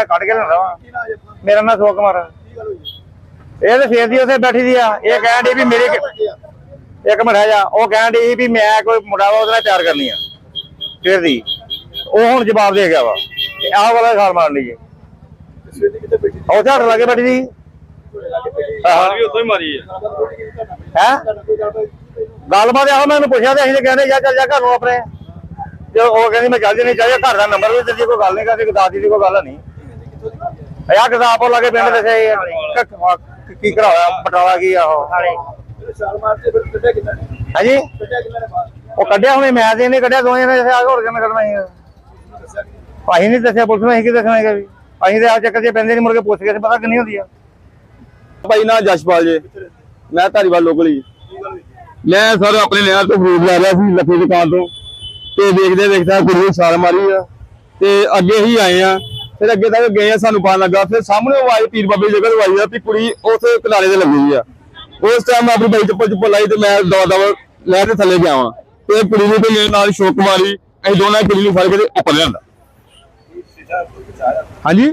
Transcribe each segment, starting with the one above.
ਮੈਂ ਕੱਢ ਕੇ ਲੈਂਦਾ ਵਾ। ਕੀ ਮੇਰਾ ਨਾਮ ਸੋ ਕੁਮਾਰ ਕੀ ਇਹ ਤੇ ਫੇਰ ਦੀ ਉੱਥੇ ਬੈਠੀ ਦੀ ਆ। ਇਹ ਕਹਿਣ ਦੀ ਵੀ ਮੇਰੇ ਇੱਕ ਮਿੰਟ ਜਾ। ਉਹ ਕਹਿਣ ਦੀ ਵੀ ਮੈਂ ਕੋਈ ਮੁੰਡਾ ਵਾ ਉਹਦੇ ਨਾਲ ਪਿਆਰ ਕਰਨੀ ਆ। ਫੇਰ ਦੀ। ਉਹ ਹੁਣ ਜਵਾਬ ਦੇ ਗਿਆ ਵਾ। ਤੇ ਆਹ ਵਾਲਾ ਖਾਲ ਮਾਰ ਲਈ ਜੀ ਸਵੇਰ ਦੀ ਕਿੱਥੇ ਬੈਠੀ ਉਹ ਝਾੜ ਲੱਗੇ ਬੈਠੀ ਦੀ। ਹਾਂ ਵੀ ਉਤੋਂ ਹੀ ਮਾਰੀ ਹੈ ਹੈ? ਗੱਲਬਾਤ ਇਹੋ ਮੈਨੂੰ ਪੁੱਛਿਆ ਤੇ ਅਸੀਂ ਤੇ ਕਹਿੰਦੇ ਜਾ ਚੱਲ ਜਾ ਘਰ ਨੂੰ ਆਪਣੇ। ਜੋ ਉਹ ਕਹਿੰਦੀ ਮੈਂ ਚੱਲ ਜਣੀ ਚਾਹੀਏ ਘਰ ਦਾ ਨੰਬਰ ਵੀ ਦਿੱਤੀ ਕੋਈ ਗੱਲ ਨਹੀਂ ਕਰਦੀ ਦਾਦੀ ਦੀ ਕੋਈ ਗੱਲ ਨਹੀਂ। ਆ ਉਹ ਲਾਗੇ ਪਿੰਡ ਸੀ, ਕੀ ਕਰਾਇਆ ਬਟਾਲਾ ਕੀ ਆ ਉਹ? ਫਿਰ ਕਿੰਨਾ ਹਾਂਜੀ? ਕਿੰਨਾ ਉਹ ਕੱਢਿਆ ਹੁਣੇ ਮੈਂ ਤੇ ਇਹਨੇ ਕੱਢਿਆ ਦੋਵੇਂ ਨੇ ਆ ਹੋਰ ਕਿਵੇਂ ਕੱਢਣਾ ਸੀ? ਅਸੀਂ ਨਹੀਂ ਦੱਸਿਆ ਪੁਲਿਸ ਨੂੰ ਅਸੀਂ ਕੀ ਦੱਸਣਾ ਹੈਗਾ ਵੀ? ਅਸੀਂ ਤੇ ਆ ਚੱਕਰ 'ਚ ਪੈਂਦੇ ਨਹੀਂ ਕੇ ਪੁੱਛ ਕੇ ਪਤਾ ਕਿੰਨੀ ਹੁੰਦੀ ਆ। ਭਾਈ ਨਾ ਜਸ਼ਪਾਲ ਜੀ। ਮੈਂ ਧਾਰੀਵਾਲ ਲੋਕਲ ਮੈਂ ਸਰ ਆਪਣੇ ਨਹਿਰ ਤੋਂ ਫਰੂਟ ਲੈ ਰਿਹਾ ਸੀ ਲੱਖੇ ਦੁਕਾਨ ਤੋਂ। ਤੇ ਦੇਖਦੇ ਦੇਖਦਾ ਗੁਰੂ ਨੇ ਛਾਲ ਮਾਰੀ ਆ। ਤੇ ਅੱਗੇ ਹੀ ਆਏ ਆ। ਫਿਰ ਅੱਗੇ ਤੱਕ ਗਏ ਆ, ਸਾਨੂੰ ਪਤਾ ਲੱਗਾ। ਫਿਰ ਸਾਹਮਣੇ ਆਵਾਜ਼ ਪੀਰ ਬਾਬੇ ਦੀ ਜਗ੍ਹਾ ਤੋਂ ਆਈ ਆ, ਵੀ ਕੁੜੀ ਉੱਥੇ ਕਿਨਾਰੇ ਤੇ ਲੱਗੀ ਆ। ਉਸ ਟਾਈਮ ਆਪਣੀ ਬਾਈ ਚੱਪਲ ਚੁੱਪਲ ਲਾਈ ਤੇ ਮੈਂ ਦਵਾ ਦਵਾ ਲੈ ਕੇ ਥੱਲੇ ਗਿਆ ਵਾਂ। ਤੇ ਕੁੜੀ ਨੂੰ ਤੇ ਮੇਰੇ ਨਾਲ ਸ਼ੋਕ ਮਾਰੀ, ਅਸੀਂ ਦੋਨਾਂ ਕੁੜੀ ਨੂੰ ਫੜ ਕੇ ਉੱਪਰ ਲਿਆਂਦਾ। ਹਾਂਜੀ?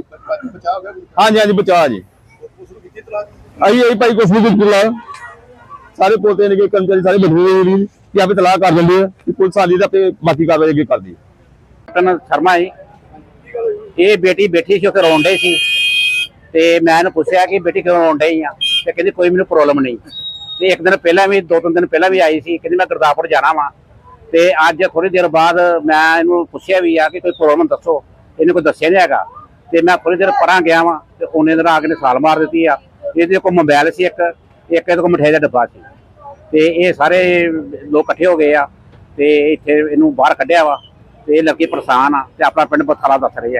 ਹਾਂਜੀ ਹਾਂਜੀ, ਬਚਾ ਜੀ। ਆਈ ਆਈ ਭਾਈ ਕੁਛ ਨਹੀਂ ਕੁਝ ਸਾਰੇ ਪੋਤੇ ਨੇ ਕਿ ਕਰਮਚਾਰੀ ਸਾਰੇ ਬੈਠੇ ਨੇ। ਕਿ ਆਪੇ ਤਲਾਕ ਕਰ ਦਿੰਦੇ ਆ ਕਿ ਪੁਲਿਸ ਆਲੀ ਦਾ ਆਪੇ ਬਾਕੀ ਕਾਰਵਾਈ ਅੱਗੇ ਕਰਦੀ ਹੈ ਕੈਪਟਨ ਸ਼ਰਮਾ ਜੀ। ਇਹ ਬੇਟੀ ਬੈਠੀ ਸੀ, ਉੱਥੇ ਰੋਣ ਡਈ ਸੀ। ਤੇ ਮੈਂ ਇਹਨੂੰ ਪੁੱਛਿਆ ਕਿ ਬੇਟੀ ਕਿਉਂ ਰੋਣ ਡਈ ਆ? ਤੇ ਕਹਿੰਦੀ, ਕੋਈ ਮੈਨੂੰ ਪ੍ਰੋਬਲਮ ਨਹੀਂ। ਤੇ ਇੱਕ ਦਿਨ ਪਹਿਲਾਂ ਵੀ, ਦੋ ਤਿੰਨ ਦਿਨ ਪਹਿਲਾਂ ਵੀ ਆਈ ਸੀ। ਕਹਿੰਦੀ, ਮੈਂ ਗੁਰਦਾਸਪੁਰ ਜਾਣਾ ਵਾਂ। ਤੇ ਅੱਜ ਥੋੜੀ ਦੇਰ ਬਾਅਦ ਮੈਂ ਇਹਨੂੰ ਪੁੱਛਿਆ ਵੀ ਆ ਕਿ ਕੋਈ ਪ੍ਰੋਬਲਮ ਦੱਸੋ। ਇਹਨੇ ਕੋਈ ਦੱਸਿਆ ਨਹੀਂ ਹੈਗਾ। ਤੇ ਮੈਂ ਥੋੜੀ ਦੇਰ ਪਰਾਂ ਗਿਆ ਵਾਂ, ਤੇ ਉਹਨੇ ਦਿਨ ਆ ਕੇ ਨੇ ਸਾਲ ਮਾਰ ਦਿੱਤੀ ਆ। ਇਹਦੇ ਕੋਲ ਮੋਬਾਈਲ ਸੀ ਇੱਕ। ਇੱਕ ਇਹਦੇ ਕੋਲ ਮਠਿਆਈ ਦਾ ਡੱਬਾ ਸੀ। ਤੇ ਇਹ ਸਾਰੇ ਲੋਕ ਇਕੱਠੇ ਹੋ ਗਏ ਆ। ਤੇ ਇੱਥੇ ਇਹਨੂੰ ਬਾਹਰ ਕੱਢਿਆ ਵਾ। ਤੇ ਇਹ ਲੜਕੀ ਪਰੇਸ਼ਾਨ ਆ ਤੇ ਆਪਣਾ ਪਿੰਡ ਬਥਾਲਾ ਦੱਸ ਰਹੀ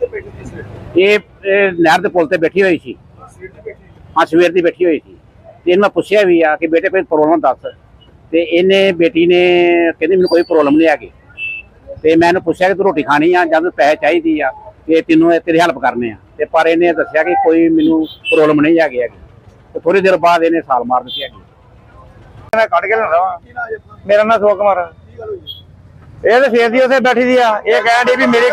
ਸਵੇਰ ਇਹ ਇਹ ਨਹਿਰ ਦੇ ਪੁਲ ਤੇ ਬੈਠੀ ਹੋਈ ਸੀ। ਹਾਂ ਸਵੇਰ ਦੀ ਬੈਠੀ ਹੋਈ ਸੀ। ਤੇ ਇਹਨੂੰ ਮੈਂ ਪੁੱਛਿਆ ਵੀ ਆ ਕਿ ਬੇਟੇ ਕੋਈ ਪ੍ਰੋਬਲਮ ਦੱਸ। ਤੇ ਇਹਨੇ ਬੇਟੀ ਨੇ ਕਹਿੰਦੀ ਮੈਨੂੰ ਕੋਈ ਪ੍ਰੋਬਲਮ ਨਹੀਂ ਹੈਗੀ। ਤੇ ਮੈਂ ਇਹਨੂੰ ਪੁੱਛਿਆ ਕਿ ਤੂੰ ਰੋਟੀ ਖਾਣੀ ਆ ਜਾਂ ਤੈਨੂੰ ਪੈਸੇ ਚਾਹੀਦੀ ਆ? ਕਿ ਤੈਨੂੰ ਤੇਰੀ ਹੈਲਪ ਕਰਨੇ ਆ। ਤੇ ਪਰ ਇਹਨੇ ਦੱਸਿਆ ਕਿ ਕੋਈ ਮੈਨੂੰ ਪ੍ਰੋਬਲਮ ਨਹੀਂ ਹੈਗੀ ਹੈਗੀ। ਤੇ ਥੋੜੀ ਦੇਰ ਬਾਅਦ ਇਹਨੇ ਸਾਲ ਮਾਰ ਦਿੱਤੀ ਹੈਗੀ। ਮੈਂ ਕੱਢ ਕੇ ਹੈ ਆਪਣਾ ਮੇਰਾ ਨਾਮ ਸੋ ਕੁਮਾਰ ਕੀ ਗੱਲ ਹੋਈ? ਇਹ ਤੇ ਫੇਰ ਦੀ ਉੱਥੇ ਬੈਠੀ ਦੀ ਆ। ਇਹ ਕਹਿਣ ਦੀ ਵੀ ਮੇਰੇ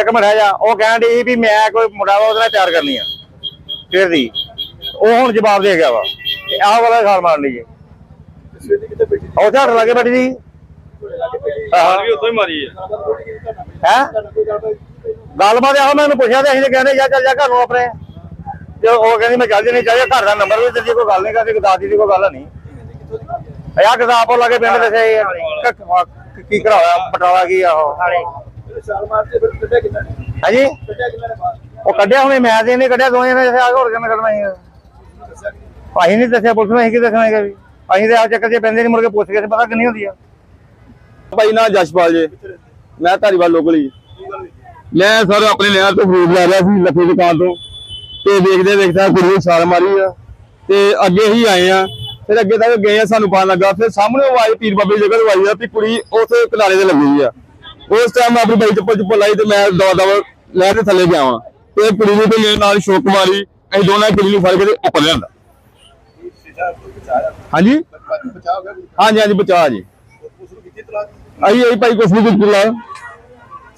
ਇੱਕ ਮਿੰਟ ਜਾ। ਉਹ ਕਹਿਣ ਦੀ ਵੀ ਮੈਂ ਕੋਈ ਮੁੰਡਾ ਵਾ ਉਹਦੇ ਨਾਲ ਪਿਆਰ ਕਰਨੀ ਆ। ਫੇਰ ਦੀ ਉਹ ਹੁਣ ਜਵਾਬ ਦੇ ਗਿਆ ਵਾ। ਤੇ ਆਹ ਵਾਲਾ ਖਾਲ ਮਾਰ ਲਈ ਜੀ ਸਵੇਰ ਦੀ ਕਿੱਥੇ ਬੈਠੀ ਉਹ ਝਾੜ ਲੱਗੇ ਬੈਠੀ ਦੀ। ਹਾਂ। ਵੀ ਉਤੋਂ ਹੀ ਮਾਰੀ ਹੈ ਹੈ? ਗੱਲਬਾਤ ਇਹੋ ਮੈਨੂੰ ਪੁੱਛਿਆ ਤੇ ਅਸੀਂ ਤੇ ਕਹਿੰਦੇ ਜਾ ਚੱਲ ਜਾ ਘਰ ਨੂੰ ਆਪਣੇ। ਜੋ ਉਹ ਕਹਿੰਦੀ ਮੈਂ ਚੱਲ ਜਣੀ ਚਾਹੀਏ ਘਰ ਦਾ ਨੰਬਰ ਵੀ ਦਿੱਤੀ ਕੋਈ ਗੱਲ ਨਹੀਂ ਕਰਦੀ ਦਾਦੀ ਦੀ ਕੋਈ ਗੱਲ ਨਹੀਂ। ਕਿਤਾਬ ਉਹ ਲਾਗੇ ਪਿੰਡ ਦੱਸਿਆ ਸੀ, ਕੀ ਕਰਾਇਆ? ਬਟਾਲਾ ਕੀ ਆ ਉਹ? ਛਾਲ ਮਾਰਦੇ ਫਿਰ ਕੱਢਿਆ ਕਿੰਨਾ ਨੇ? ਹਾਂਜੀ? ਕੱਢਿਆ ਕਿੰਨਾ ਨੇ ਬਾਹਰ? ਉਹ ਕੱਢਿਆ ਹੁਣੇ ਮੈਂ ਤੇ ਇਹਨੇ ਕੱਢਿਆ ਦੋਵੇਂ ਨੇ ਆ ਕੇ ਹੋਰ ਕਿਵੇਂ ਕੱਢਣਾ ਸੀ। ਅਸੀਂ ਨਹੀਂ ਦੱਸਿਆ ਪੁਲਿਸ ਨੂੰ ਅਸੀਂ ਕੀ ਦੱਸਣਾ ਹੈਗਾ ਵੀ? ਅਸੀਂ ਤੇ ਆ ਚੱਕਰ 'ਚ ਪੈਂਦੇ ਨਹੀਂ ਕੇ ਪੁੱਛ ਕੇ ਪਤਾ ਕਿੰਨੀ ਹੁੰਦੀ ਆ। ਭਾਈ ਨਾ ਜਸ਼ਪਾਲ ਜੀ। ਮੈਂ ਧਾਰੀਵਾਲ ਲੋਕਲ ਮੈਂ ਸਰ ਆਪਣੇ ਨਹਿਰ ਤੋਂ ਫਰੂਟ ਲੈ ਰਿਹਾ ਸੀ ਲੱਖੇ ਦੁਕਾਨ ਤੋਂ। ਤੇ ਦੇਖਦੇ ਦੇਖਦਾ ਗੁਰੂ ਨੇ ਛਾਲ ਮਾਰੀ ਆ। ਤੇ ਅੱਗੇ ਹੀ ਆਏ ਆ। ਫਿਰ ਅੱਗੇ ਤੱਕ ਗਏ ਆ, ਸਾਨੂੰ ਪਤਾ ਲੱਗਾ। ਫਿਰ ਸਾਹਮਣੇ ਆਵਾਜ਼ ਪੀਰ ਬਾਬੇ ਦੀ ਜਗ੍ਹਾ ਤੋਂ ਆਈ ਆ, ਵੀ ਕੁੜੀ ਉੱਥੇ ਕਿਨਾਰੇ ਤੇ ਲੱਗੀ ਆ। ਉਸ ਟਾਈਮ ਆਪਣੀ ਬਾਈ ਚੱਪਲ ਚੁੱਪਲ ਲਾਈ ਤੇ ਮੈਂ ਦਵਾ ਦਵਾ ਲੈ ਕੇ ਥੱਲੇ ਗਿਆ ਵਾਂ। ਤੇ ਕੁੜੀ ਨੂੰ ਤੇ ਮੇਰੇ ਨਾਲ ਸ਼ੋਕ ਮਾਰੀ, ਅਸੀਂ ਦੋਨਾਂ ਕੁੜੀ ਨੂੰ ਫੜ ਕੇ ਤੇ ਉੱਪਰ ਲਿਆਂਦਾ। ਹਾਂਜੀ? ਹਾਂਜੀ ਹਾਂਜੀ, ਬਚਾ ਜੀ। ਆਈ ਆਈ ਭਾਈ ਕੁਛ ਨਹੀਂ ਕੁਝ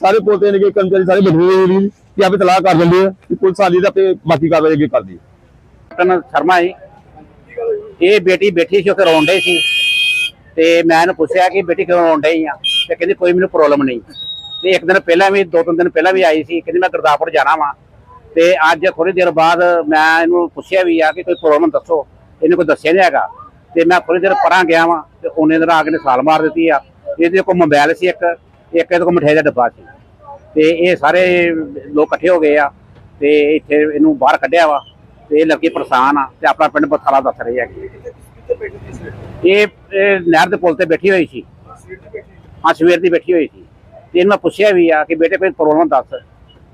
ਸਾਰੇ ਪੋਤੇ ਨੇ ਕਿ ਕਰਮਚਾਰੀ ਸਾਰੇ ਬੈਠੇ ਹੋਏ ਨੇ ਕਿ ਆਪੇ ਤਲਾਕ ਕਰ ਦਿੰਦੇ ਆ ਕਿ ਪੁਲਿਸ ਆਲੀ ਦਾ ਆਪੇ ਬਾਕੀ ਕਾਰਵਾਈ ਅੱਗੇ ਕਰਦੀ ਹੈ ਕੈਪਟਨ ਸ਼ਰਮਾ ਜੀ। ਇਹ ਬੇਟੀ ਬੈਠੀ ਸੀ, ਉੱਥੇ ਰੋਣ ਡਈ ਸੀ। ਤੇ ਮੈਂ ਇਹਨੂੰ ਪੁੱਛਿਆ ਕਿ ਬੇਟੀ ਕਿਉਂ ਰੋਣ ਡਈ ਆ? ਤੇ ਕਹਿੰਦੀ, ਕੋਈ ਮੈਨੂੰ ਪ੍ਰੋਬਲਮ ਨਹੀਂ। ਤੇ ਇੱਕ ਦਿਨ ਪਹਿਲਾਂ ਵੀ, ਦੋ ਤਿੰਨ ਦਿਨ ਪਹਿਲਾਂ ਵੀ ਆਈ ਸੀ। ਕਹਿੰਦੀ, ਮੈਂ ਗੁਰਦਾਸਪੁਰ ਜਾਣਾ ਵਾਂ। ਤੇ ਅੱਜ ਥੋੜੀ ਦੇਰ ਬਾਅਦ ਮੈਂ ਇਹਨੂੰ ਪੁੱਛਿਆ ਵੀ ਆ ਕਿ ਕੋਈ ਪ੍ਰੋਬਲਮ ਦੱਸੋ। ਇਹਨੇ ਕੋਈ ਦੱਸਿਆ ਨਹੀਂ ਹੈਗਾ। ਤੇ ਮੈਂ ਥੋੜੀ ਦੇਰ ਪਰਾਂ ਗਿਆ ਵਾਂ ਤੇ ਉਹਨੇ ਦਿਨ ਆ ਕੇ ਨੇ ਸਾਲ ਮਾਰ ਦਿੱਤੀ ਆ। ਇਹਦੇ ਕੋਲ ਮੋਬਾਈਲ ਸੀ ਇੱਕ। ਇੱਕ ਇਹਦੇ ਕੋਲ ਮਠਿਆਈ ਦਾ ਡੱਬਾ ਸੀ। ਤੇ ਇਹ ਸਾਰੇ ਲੋਕ ਇਕੱਠੇ ਹੋ ਗਏ ਆ। ਤੇ ਇੱਥੇ ਇਹਨੂੰ ਬਾਹਰ ਕੱਢਿਆ ਵਾ। ਤੇ ਇਹ ਲੜਕੀ ਪਰੇਸ਼ਾਨ ਆ ਤੇ ਆਪਣਾ ਪਿੰਡ ਬਥਾਲਾ ਦੱਸ ਰਹੀ ਸਵੇਰ ਇਹ ਇਹ ਨਹਿਰ ਦੇ ਪੁਲ ਤੇ ਬੈਠੀ ਹੋਈ ਸੀ। ਹਾਂ ਸਵੇਰ ਦੀ ਬੈਠੀ ਹੋਈ ਸੀ। ਤੇ ਇਹਨੂੰ ਮੈਂ ਪੁੱਛਿਆ ਵੀ ਆ ਕਿ ਬੇਟੇ ਕੋਈ ਪ੍ਰੋਬਲਮ ਦੱਸ।